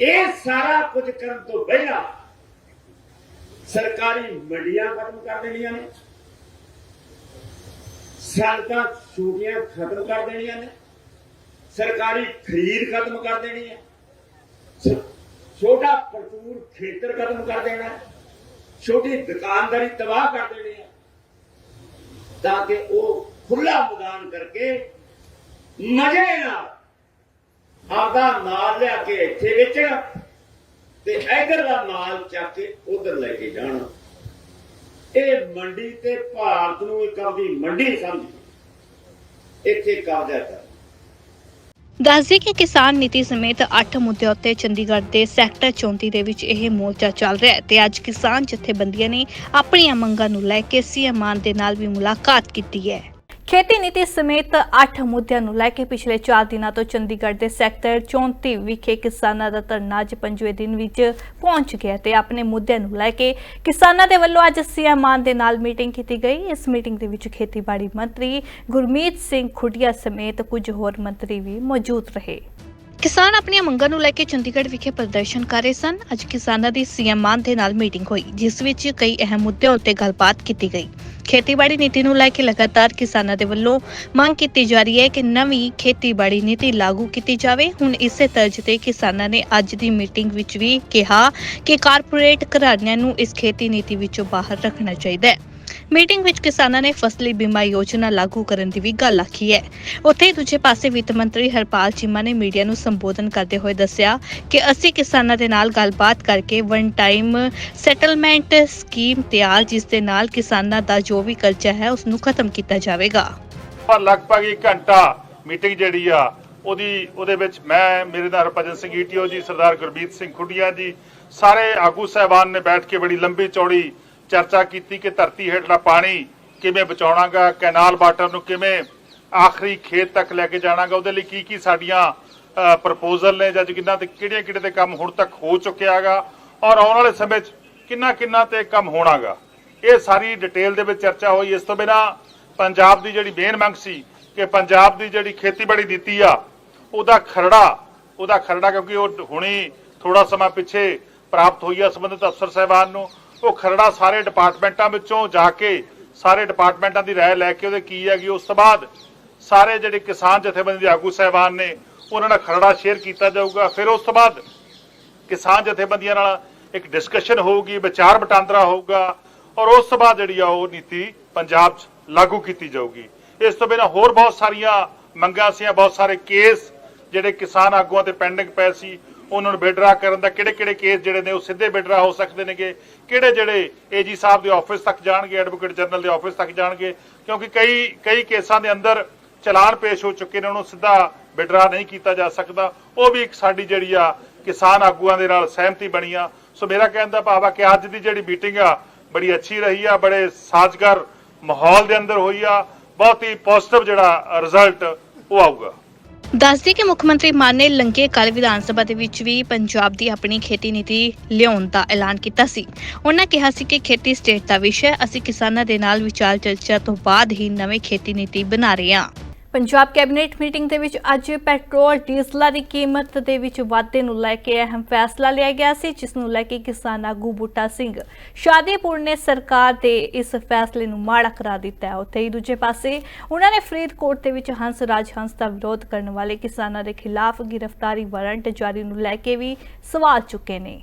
ਇਹ ਸਾਰਾ ਕੁਝ ਕਰਨ ਤੋਂ ਪਹਿਲਾਂ ਸਰਕਾਰੀ ਮੰਡੀਆਂ ਖਤਮ ਕਰ ਦੇਣੀਆਂ ਨੇ। ਸੜਕਾਂ ਛੋਟੀਆਂ ਖਤਮ ਕਰ ਦੇਣੀਆਂ ਨੇ, ਸਰਕਾਰੀ ਖਰੀਦ ਖਤਮ ਕਰ ਦੇਣੀ ਹੈ। ਛੋਟਾ ਭਰਪੂਰ ਖੇਤਰ ਖਤਮ ਕਰ ਦੇਣਾ ਛੋਟੀ ਦੁਕਾਨਦਾਰੀ ਤਬਾਹ ਕਰ ਦੇਣੀ ਹੈ, ਤਾਂ ਕਿ ਉਹ ਖੁੱਲਾ ਮੈਦਾਨ ਕਰਕੇ ਮਜ਼ੇ ਨਾਲ ਆਪਦਾ ਮਾਲ ਲਿਆ ਕੇ ਇੱਥੇ ਵੇਚਣ ਤੇ ਇਧਰ ਦਾ ਮਾਲ ਚੱਕ ਕੇ ਉਧਰ ਲੈ ਕੇ ਜਾਣਾ। ਇਹ ਮੰਡੀ ਤੇ ਭਾਰਤ ਨੂੰ ਇੱਕ ਆਪਦੀ ਮੰਡੀ ਸਮਝ। ਇੱਥੇ ਕਬਜ਼ਾ ਕਰ ਦੱਸਦੇ ਕਿ ਕਿਸਾਨ ਨੀਤੀ ਸਮੇਤ 8 ਮੁੱਦਿਆਂ ਉੱਤੇ ਚੰਡੀਗੜ੍ਹ ਦੇ ਸੈਕਟਰ 34 ਦੇ ਵਿੱਚ ਇਹ ਮੋਰਚਾ ਚੱਲ ਰਿਹਾ ਹੈ ਤੇ ਅੱਜ ਕਿਸਾਨ ਜਥੇਬੰਦੀਆਂ ਨੇ ਆਪਣੀਆਂ ਮੰਗਾਂ ਨੂੰ ਲੈ ਕੇ ਸੀਐਮ ਮਾਨ ਦੇ ਨਾਲ ਵੀ ਮੁਲਾਕਾਤ ਕੀਤੀ ਹੈ। ਖੇਤੀ ਨੀਤੀ ਸਮੇਤ 8 ਮੁੱਦਿਆਂ ਨੂੰ ਲੈ ਕੇ ਪਿਛਲੇ 4 ਦਿਨਾਂ ਤੋਂ ਚੰਡੀਗੜ੍ਹ ਦੇ ਸੈਕਟਰ 34 ਵਿਖੇ ਕਿਸਾਨਾਂ ਦਾ ਧਰਨਾ ਅੱਜ ਪੰਜਵੇਂ ਦਿਨ ਵਿੱਚ ਪਹੁੰਚ ਗਿਆ ਤੇ ਆਪਣੇ ਮੁੱਦਿਆਂ ਨੂੰ ਲੈ ਕੇ ਕਿਸਾਨਾਂ ਦੇ ਵੱਲੋਂ ਅੱਜ ਸੀਐਮ ਮਾਨ ਦੇ ਨਾਲ ਮੀਟਿੰਗ ਕੀਤੀ ਗਈ। ਇਸ ਮੀਟਿੰਗ ਦੇ ਵਿੱਚ ਖੇਤੀਬਾੜੀ ਮੰਤਰੀ ਗੁਰਮੀਤ ਸਿੰਘ ਖੁੱਡੀਆ ਸਮੇਤ ਕੁਝ ਹੋਰ ਮੰਤਰੀ ਵੀ ਮੌਜੂਦ ਰਹੇ। ਕਿਸਾਨ ਆਪਣੀਆਂ ਮੰਗਾਂ ਨੂੰ ਲੈ ਕੇ ਚੰਡੀਗੜ੍ਹ ਵਿਖੇ ਪ੍ਰਦਰਸ਼ਨ ਕਰ ਰਹੇ ਸਨ। ਅੱਜ ਕਿਸਾਨਾਂ ਦੀ ਸੀਐਮ ਮਾਨ ਦੇ ਨਾਲ ਮੀਟਿੰਗ ਹੋਈ, ਜਿਸ ਵਿੱਚ ਕਈ ਅਹਿਮ ਮੁੱਦਿਆਂ ਉੱਤੇ ਗੱਲਬਾਤ ਕੀਤੀ ਗਈ। ਖੇਤੀਬਾੜੀ ਨੀਤੀ ਨੂੰ ਲੈ ਕੇ ਲਗਾਤਾਰ ਕਿਸਾਨਾਂ ਦੇ ਵੱਲੋਂ ਮੰਗ ਕੀਤੀ ਜਾ ਰਹੀ ਹੈ ਕਿ ਨਵੀਂ ਖੇਤੀਬਾੜੀ ਨੀਤੀ ਲਾਗੂ ਕੀਤੀ ਜਾਵੇ। ਹੁਣ ਇਸੇ ਤਰਜ਼ ਤੇ ਕਿਸਾਨਾਂ ਨੇ ਅੱਜ ਦੀ ਮੀਟਿੰਗ ਵਿੱਚ ਵੀ ਕਿਹਾ ਕਿ ਕਾਰਪੋਰੇਟ ਘਰਾਣਿਆਂ ਨੂੰ ਇਸ ਖੇਤੀ ਨੀਤੀ ਵਿੱਚੋਂ ਬਾਹਰ ਰੱਖਣਾ ਚਾਹੀਦਾ ਹੈ। ਮੀਟਿੰਗ ਵਿੱਚ ਕਿਸਾਨਾਂ ਨੇ ਫਸਲੀ ਬੀਮਾ ਯੋਜਨਾ ਲਾਗੂ ਕਰਨ ਦੀ ਵੀ ਗੱਲ ਆਖੀ ਹੈ। ਉੱਥੇ ਦੂਜੇ ਪਾਸੇ ਵਿੱਤ ਮੰਤਰੀ ਹਰਪਾਲ ਚੀਮਾ ਨੇ ਮੀਡੀਆ ਨੂੰ ਸੰਬੋਧਨ ਕਰਦੇ ਹੋਏ ਦੱਸਿਆ ਕਿ ਅਸੀਂ ਕਿਸਾਨਾਂ ਦੇ ਨਾਲ ਗੱਲਬਾਤ ਕਰਕੇ ਵਨ ਟਾਈਮ ਸੈਟਲਮੈਂਟ ਸਕੀਮ ਤਿਆਰ, ਜਿਸ ਦੇ ਨਾਲ ਕਿਸਾਨਾਂ ਦਾ ਜੋ ਵੀ ਕਰਜ਼ਾ ਹੈ ਉਸ ਨੂੰ ਖਤਮ ਕੀਤਾ ਜਾਵੇਗਾ। ਲਗਭਗ 1 ਘੰਟਾ ਮੀਟਿੰਗ ਜਿਹੜੀ ਆ, ਉਹਦੀ, ਉਹਦੇ ਵਿੱਚ ਮੈਂ, ਮੇਰੇ ਨਾਲ ਹਰਭਜਨ ਸਿੰਘ ਈਟੀਓ ਜੀ, ਸਰਦਾਰ ਗੁਰਬੀਤ ਸਿੰਘ ਖੁੱਡੀਆ ਜੀ, ਸਾਰੇ ਆਗੂ ਸਹਿਬਾਨ ਨੇ ਬੈਠ ਕੇ ਬੜੀ ਲੰਬੀ ਚੌੜੀ ਚਰਚਾ ਕੀਤੀ ਕਿ ਧਰਤੀ ਹੇਠਲਾ ਪਾਣੀ ਕਿਵੇਂ ਬਚਾਉਣਾਗਾ, ਕੈਨਾਲ ਵਾਟਰ ਨੂੰ ਕਿਵੇਂ ਆਖਰੀ ਖੇਤ ਤੱਕ ਲੈ ਕੇ ਜਾਣਾਗਾ, ਉਹਦੇ ਲਈ ਕੀ ਕੀ ਸਾਡੀਆਂ ਪ੍ਰਪੋਜ਼ਲ ਨੇ ਜਾਂ ਕਿੰਨਾ ਤੇ ਕਿਹੜੇ ਕਿਹੜੇ ਤੇ ਕੰਮ ਹੁਣ ਤੱਕ ਹੋ ਚੁੱਕਿਆਗਾ ਔਰ ਆਉਣ ਵਾਲੇ ਸਮੇਂ 'ਚ ਕਿੰਨਾ ਕਿੰਨਾ ਤੇ ਕੰਮ ਹੋਣਾਗਾ। ਇਹ ਸਾਰੀ ਡਿਟੇਲ ਦੇ ਵਿੱਚ ਚਰਚਾ ਹੋਈ। ਇਸ ਤੋਂ ਬਿਨਾ ਪੰਜਾਬ ਦੀ ਜਿਹੜੀ ਮੇਨ ਮੰਗ ਸੀ ਕਿ ਪੰਜਾਬ ਦੀ ਜਿਹੜੀ ਖੇਤੀਬਾੜੀ ਨੀਤੀ ਆ, ਉਹਦਾ ਖਰੜਾ ਉਹਦਾ ਖਰੜਾ ਕਿਉਂਕਿ ਉਹ ਹੁਣੀ ਥੋੜਾ ਸਮਾਂ ਪਿੱਛੇ ਪ੍ਰਾਪਤ ਹੋਈ ਆ ਸੰਬੰਧਿਤ ਅਫਸਰ ਸਾਹਿਬਾਨ ਨੂੰ। ਉਹ ਖਰੜਾ ਸਾਰੇ ਡਿਪਾਰਟਮੈਂਟਾਂ ਵਿੱਚੋਂ ਜਾ ਕੇ ਸਾਰੇ ਡਿਪਾਰਟਮੈਂਟਾਂ ਦੀ ਰਾਏ ਲੈ ਕੇ ਉਹਦੇ ਕੀ ਹੈਗੀ, ਉਸ ਤੋਂ ਬਾਅਦ ਸਾਰੇ ਜਿਹੜੇ ਕਿਸਾਨ ਜਥੇਬੰਦੀ ਦੇ ਆਗੂ ਸਾਹਿਬਾਨ ਨੇ, ਉਹਨਾਂ ਨਾਲ ਖਰੜਾ ਸ਼ੇਅਰ ਕੀਤਾ ਜਾਊਗਾ। ਫਿਰ ਉਸ ਤੋਂ ਬਾਅਦ ਕਿਸਾਨ ਜਥੇਬੰਦੀਆਂ ਨਾਲ ਇੱਕ ਡਿਸਕਸ਼ਨ ਹੋਊਗੀ, ਵਿਚਾਰ ਵਟਾਂਦਰਾ ਹੋਊਗਾ ਔਰ ਉਸ ਤੋਂ ਬਾਅਦ ਜਿਹੜੀ ਆ ਉਹ ਨੀਤੀ ਪੰਜਾਬ 'ਚ ਲਾਗੂ ਕੀਤੀ ਜਾਊਗੀ। ਇਸ ਤੋਂ ਬਿਨਾਂ ਹੋਰ ਬਹੁਤ ਸਾਰੀਆਂ ਮੰਗਾਂ ਸੀ ਬਹੁਤ ਸਾਰੇ ਕੇਸ ਜਿਹੜੇ ਕਿਸਾਨ ਆਗੂਆਂ ਤੇ ਪੈਂਡਿੰਗ ਪਏ ਸੀ, ਉਹਨਾਂ ਨੂੰ ਬੇਡਰਾ ਕਰਨ ਦਾ ਕਿਹੜੇ ਕਿਹੜੇ ਕੇਸ ਜਿਹੜੇ ਨੇ ਉਹ ਸਿੱਧੇ ਬੇਡਰਾ ਹੋ ਸਕਦੇ ਨੇਗੇ। ਕਿਹੜੇ ਜਿਹੜੇ ਏਜੀ ਸਾਹਿਬ ਦੇ ਆਫਿਸ ਤੱਕ ਜਾਣਗੇ ਐਡਵੋਕੇਟ ਜਨਰਲ ਦੇ ਆਫਿਸ ਤੱਕ ਜਾਣਗੇ? ਕਿਉਂਕਿ ਕਈ ਕਈ ਕੇਸਾਂ ਦੇ ਅੰਦਰ ਚਲਾਨ ਪੇਸ਼ ਹੋ ਚੁੱਕੇ ਨੇ, ਉਹਨੂੰ ਸਿੱਧਾ ਵਿਡਰਾ ਨਹੀਂ ਕੀਤਾ ਜਾ ਸਕਦਾ। ਉਹ ਵੀ ਇੱਕ ਸਾਡੀ ਜਿਹੜੀ ਆ ਕਿਸਾਨ ਆਗੂਆਂ ਦੇ ਨਾਲ ਸਹਿਮਤੀ ਬਣੀ ਆ। ਸੋ ਮੇਰਾ ਕਹਿਣ ਦਾ ਭਾਵ ਆ ਕਿ ਅੱਜ ਦੀ ਜਿਹੜੀ ਮੀਟਿੰਗ ਆ, ਬੜੀ ਅੱਛੀ ਰਹੀ ਆ, ਬੜੇ ਸਾਜ਼ਗਰ ਮਾਹੌਲ ਦੇ ਅੰਦਰ ਹੋਈ ਆ। ਬਹੁਤ ਹੀ ਪੋਜ਼ਿਟਿਵ ਜਿਹੜਾ ਰਿਜ਼ਲਟ ਉਹ ਆਊਗਾ। ਦੱਸਦੀ ਕਿ ਮੁੱਖ ਮੰਤਰੀ ਮਾਨ ਨੇ ਲੰਘੇ ਕੱਲ ਵਿਧਾਨ ਸਭਾ ਦੇ ਵਿੱਚ ਵੀ ਪੰਜਾਬ ਦੀ ਆਪਣੀ ਖੇਤੀ ਨੀਤੀ ਲਿਆਉਣ ਦਾ ਐਲਾਨ ਕੀਤਾ ਸੀ। ਉਹਨਾਂ ਕਿਹਾ ਸੀ ਕਿ ਖੇਤੀ ਸਟੇਟ ਦਾ ਵਿਸ਼ਾ ਹੈ। ਅਸੀਂ ਕਿਸਾਨਾਂ ਦੇ ਨਾਲ ਵਿਚਾਰ ਚਰਚਾ ਤੋਂ ਬਾਅਦ ਹੀ ਨਵੀਂ ਖੇਤੀ ਨੀਤੀ ਬਣਾ ਰਹੇ ਹਾਂ। ਪੰਜਾਬ ਕੈਬਨਿਟ ਮੀਟਿੰਗ ਦੇ ਵਿੱਚ ਅੱਜ ਪੈਟਰੋਲ, ਡੀਜ਼ਲਾਂ ਦੀ ਕੀਮਤ ਦੇ ਵਿੱਚ ਵਾਧੇ ਨੂੰ ਲੈ ਕੇ ਅਹਿਮ ਫੈਸਲਾ ਲਿਆ ਗਿਆ ਸੀ, ਜਿਸ ਨੂੰ ਲੈ ਕੇ ਕਿਸਾਨ ਆਗੂ ਬੂਟਾ ਸਿੰਘ ਸ਼ਾਦੀਪੁਰ ਨੇ ਸਰਕਾਰ ਦੇ ਇਸ ਫੈਸਲੇ ਨੂੰ ਮਾੜਾ ਕਰਾ ਦਿੱਤਾ ਹੈ। ਉੱਥੇ ਹੀ ਦੂਜੇ ਪਾਸੇ ਉਹਨਾਂ ਨੇ ਫਰੀਦਕੋਟ ਦੇ ਵਿੱਚ ਹੰਸ ਰਾਜ ਹੰਸ ਦਾ ਵਿਰੋਧ ਕਰਨ ਵਾਲੇ ਕਿਸਾਨਾਂ ਦੇ ਖਿਲਾਫ ਗ੍ਰਿਫਤਾਰੀ ਵਾਰੰਟ ਜਾਰੀ ਨੂੰ ਲੈ ਕੇ ਵੀ ਸਵਾਲ ਚੁੱਕੇ ਨੇ।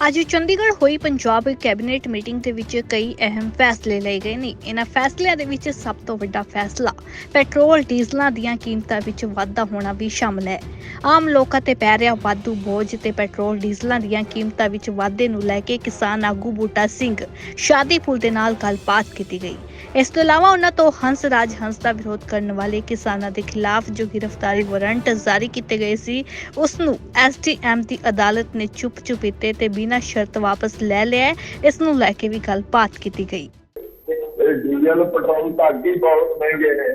ਅੱਜ ਚੰਡੀਗੜ੍ਹ ਹੋਈ ਪੰਜਾਬ ਕੈਬਨਿਟ ਮੀਟਿੰਗ ਦੇ ਵਿੱਚ ਕਈ ਅਹਿਮ ਫੈਸਲੇ ਲਏ ਗਏ ਨੇ। ਇਹਨਾਂ ਫੈਸਲਿਆਂ ਦੇ ਵਿੱਚ ਸਭ ਤੋਂ ਵੱਡਾ ਫੈਸਲਾ ਪੈਟਰੋਲ, ਡੀਜ਼ਲਾਂ ਦੀਆਂ ਕੀਮਤਾਂ ਵਿੱਚ ਵਾਧਾ ਹੋਣਾ ਵੀ ਸ਼ਾਮਲ ਹੈ। ਆਮ ਲੋਕਾਂ ਤੇ ਪੈ ਰਿਹਾ ਵਾਧੂ ਬੋਝ ਤੇ ਪੈਟਰੋਲ, ਡੀਜ਼ਲਾਂ ਦੀਆਂ ਕੀਮਤਾਂ ਵਿੱਚ ਵਾਧੇ ਨੂੰ ਲੈ ਕੇ ਕਿਸਾਨ ਆਗੂ ਬੂਟਾ ਸਿੰਘ ਸ਼ਾਦੀਪੁਰ ਦੇ ਨਾਲ ਗੱਲਬਾਤ ਕੀਤੀ ਗਈ। ਇਸ ਤੋਂ ਇਲਾਵਾ ਉਹਨਾਂ ਤੋਂ ਹੰਸ ਰਾਜ ਹੰਸ ਦਾ ਵਿਰੋਧ ਕਰਨ ਵਾਲੇ ਕਿਸਾਨਾਂ ਦੇ ਖਿਲਾਫ ਜੋ ਗ੍ਰਿਫਤਾਰੀ ਵਾਰੰਟ ਜਾਰੀ ਕੀਤੇ ਗਏ ਸੀ ਉਸ ਨੂੰ ਐਸਟੀਐਮ ਦੀ ਅਦਾਲਤ ਨੇ ਚੁੱਪ-ਚੁਪੀਤੇ ਤੇ ਬਿਨਾਂ ਸ਼ਰਤ ਵਾਪਸ ਲੈ ਲਿਆ। ਇਸ ਨੂੰ ਲੈ ਕੇ ਵੀ ਗੱਲਬਾਤ ਕੀਤੀ ਗਈ ਡੀਜ਼ਲ ਪੈਟਰੋਲ ਤਾਂ ਅੱਗੇ ਬਹੁਤ ਮਹਿੰਗੇ ਨੇ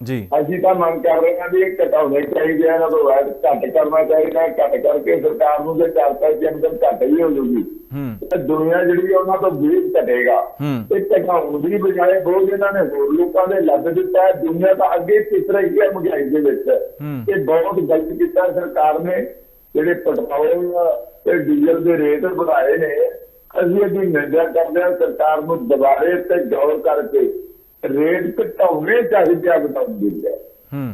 ਜੀ ਅਸੀਂ ਤਾਂ ਮੰਗ ਕਰ ਰਹੇ ਹਾਂ ਵੀ ਇਹ ਘਟਾਉਣੇ ਚਾਹੀਦੇ ਆ ਇਹਨਾਂ ਤੋਂ ਵੈਟ ਘੱਟ ਕਰਨਾ ਚਾਹੀਦਾ ਹੈ। ਘੱਟ ਕਰਕੇ ਸਰਕਾਰ ਨੂੰ ਤੇ ਚਾਰ ਪੈਸੇ ਅੰਦਰ ਘੱਟ ਹੀ ਹੋ ਜੂਗੀ ਤੇ ਦੁਨੀਆ ਜਿਹੜੀ ਆ ਉਹਨਾਂ ਤੋਂ ਵੀਰ ਘਟੇਗਾ ਹੂੰ। ਤੇ ਘਟਾਉਣ ਦੀ ਬਜਾਏ ਬਹੁਤ ਇਹਨਾਂ ਨੇ ਹੋਰ ਲੋਕਾਂ ਦੇ ਲੱਗ ਦਿੱਤਾ ਹੈ। ਦੁਨੀਆ ਤਾਂ ਅੱਗੇ ਪਿਸ ਰਹੀ ਹੈ ਮਹਿੰਗਾਈ ਦੇ ਵਿੱਚ। ਹੂੰ। ਇਹ ਬਹੁਤ ਗਲਤ ਕੀਤਾ ਸਰਕਾਰ ਨੇ ਜਿਹੜੇ ਪੈਟਰੋਲ ਤੇ ਡੀਜ਼ਲ ਦੇ ਰੇਟ ਵਧਾਏ ਨੇ ਅਸੀਂ ਇਹਦੀ ਨਿੰਦਿਆ ਕਰਦੇ ਹਾਂ। ਸਰਕਾਰ ਨੂੰ ਦੁਬਾਰੇ ਤੇ ਗੌਰ ਕਰਕੇ ਰੇਟ ਘਟਾਉਣੇ ਚਾਹੀਦੇ ਆ ਘਟਾਉਣ ਦੀ ਬਜਾਏ ਹੂੰ।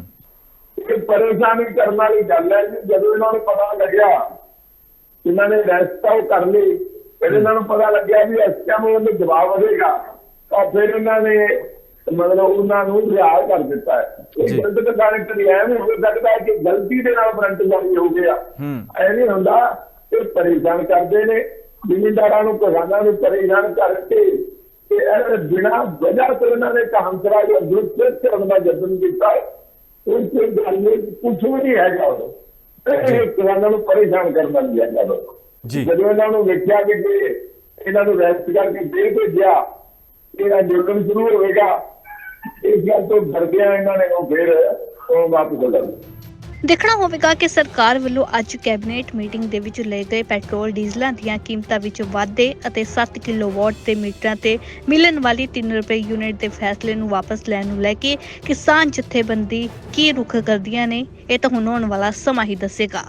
ਇਹ ਪਰੇਸ਼ਾਨੀ ਕਰਨ ਵਾਲੀ ਗੱਲ ਹੈ ਜਦੋਂ ਇਹਨਾਂ ਨੂੰ ਪਤਾ ਲੱਗਿਆ ਇਹਨਾਂ ਨੇ ਰੈਸਟ ਆਊਟ ਕਰ ਲਈ ਫਿਰ ਇਹਨਾਂ ਨੂੰ ਪਤਾ ਲੱਗਿਆ ਵੀ ਇਸ ਟਾਈਮ ਉਹਨੂੰ ਜਵਾਬ ਵਧੇਗਾ ਤਾਂ ਫਿਰ ਇਹਨਾਂ ਨੇ ਮਤਲਬ ਉਹਨਾਂ ਨੂੰ ਰਿਹਾਅ ਕਰ ਦਿੱਤਾ ਹੈ। ਇਹ ਗਲਤ ਤਾਂ ਗੱਲ ਕਰੀ ਐ ਨਹੀਂ ਹੋ ਸਕਦਾ ਕਿ ਗਲਤੀ ਦੇ ਨਾਲ ਵਾਰੰਟ ਜਾਰੀ ਹੋ ਗਿਆ ਹੂੰ। ਐ ਨਹੀਂ ਹੁੰਦਾ ਇਹ ਪਰੇਸ਼ਾਨ ਕਰਦੇ ਨੇ ਜ਼ਿਮੀਂਦਾਰਾਂ ਨੂੰ ਕਿਸਾਨਾਂ ਨੂੰ ਪਰੇਸ਼ਾਨ ਕਰਕੇ ਤੇ ਇਹ ਬਿਨਾਂ ਵਜ੍ਹਾ ਤੋਂ ਇਹਨਾਂ ਨੇ ਕਹਾਂਸਰਾ ਜਾਂ ਦੁਰਸਤ ਕਰਨ ਦਾ ਯਤਨ ਕੀਤਾ ਹੈ ਉਹ ਕੋਈ ਗੱਲ ਨਹੀਂ ਕੁਝ ਵੀ ਨਹੀਂ ਹੈਗਾ ਉਹ ਇਹ ਕਿਸਾਨਾਂ ਨੂੰ ਪਰੇਸ਼ਾਨ ਕਰਨ ਨਹੀਂ ਹੈਗਾ ਉਹ। ਜੀ। ਜਦੋਂ ਇਹਨਾਂ ਨੂੰ ਵੇਖਿਆ ਕਿ ਇਹਨਾਂ ਨੂੰ ਰੈਸਟ ਕਰਕੇ ਦੇ ਭੇਜਿਆ ਇਹ ਅੰਦੋਲਨ ਸ਼ੁਰੂ ਹੋਵੇਗਾ ਇਸ ਗੱਲ ਤੋਂ ਡਰਦਿਆਂ ਇਹਨਾਂ ਨੇ ਉਹ ਫਿਰ ਉਹ ਵਾਪਸ ਹੋ ਗਏ ਦੇਖਣਾ ਹੋਵੇਗਾ ਕਿ ਸਰਕਾਰ ਵੱਲੋਂ ਅੱਜ ਕੈਬਨਿਟ ਮੀਟਿੰਗ ਦੇ ਵਿੱਚ ਲਏ ਗਏ ਪੈਟਰੋਲ ਡੀਜ਼ਲਾਂ ਦੀਆਂ ਕੀਮਤਾਂ ਵਿੱਚ ਵਾਧੇ ਅਤੇ 7 ਕਿਲੋਵਾਟ ਦੇ ਮੀਟਰਾਂ ਤੇ ਮਿਲਣ ਵਾਲੀ 3 ਰੁਪਏ ਯੂਨਿਟ ਦੇ ਫੈਸਲੇ ਨੂੰ ਵਾਪਸ ਲੈਣ ਨੂੰ ਲੈ ਕੇ ਕਿਸਾਨ ਜਥੇਬੰਦੀ ਕੀ ਰੁਖ ਕਰਦੀਆਂ ਨੇ, ਇਹ ਤਾਂ ਹੁਣ ਆਉਣ ਵਾਲਾ ਸਮਾਂ ਹੀ ਦੱਸੇਗਾ।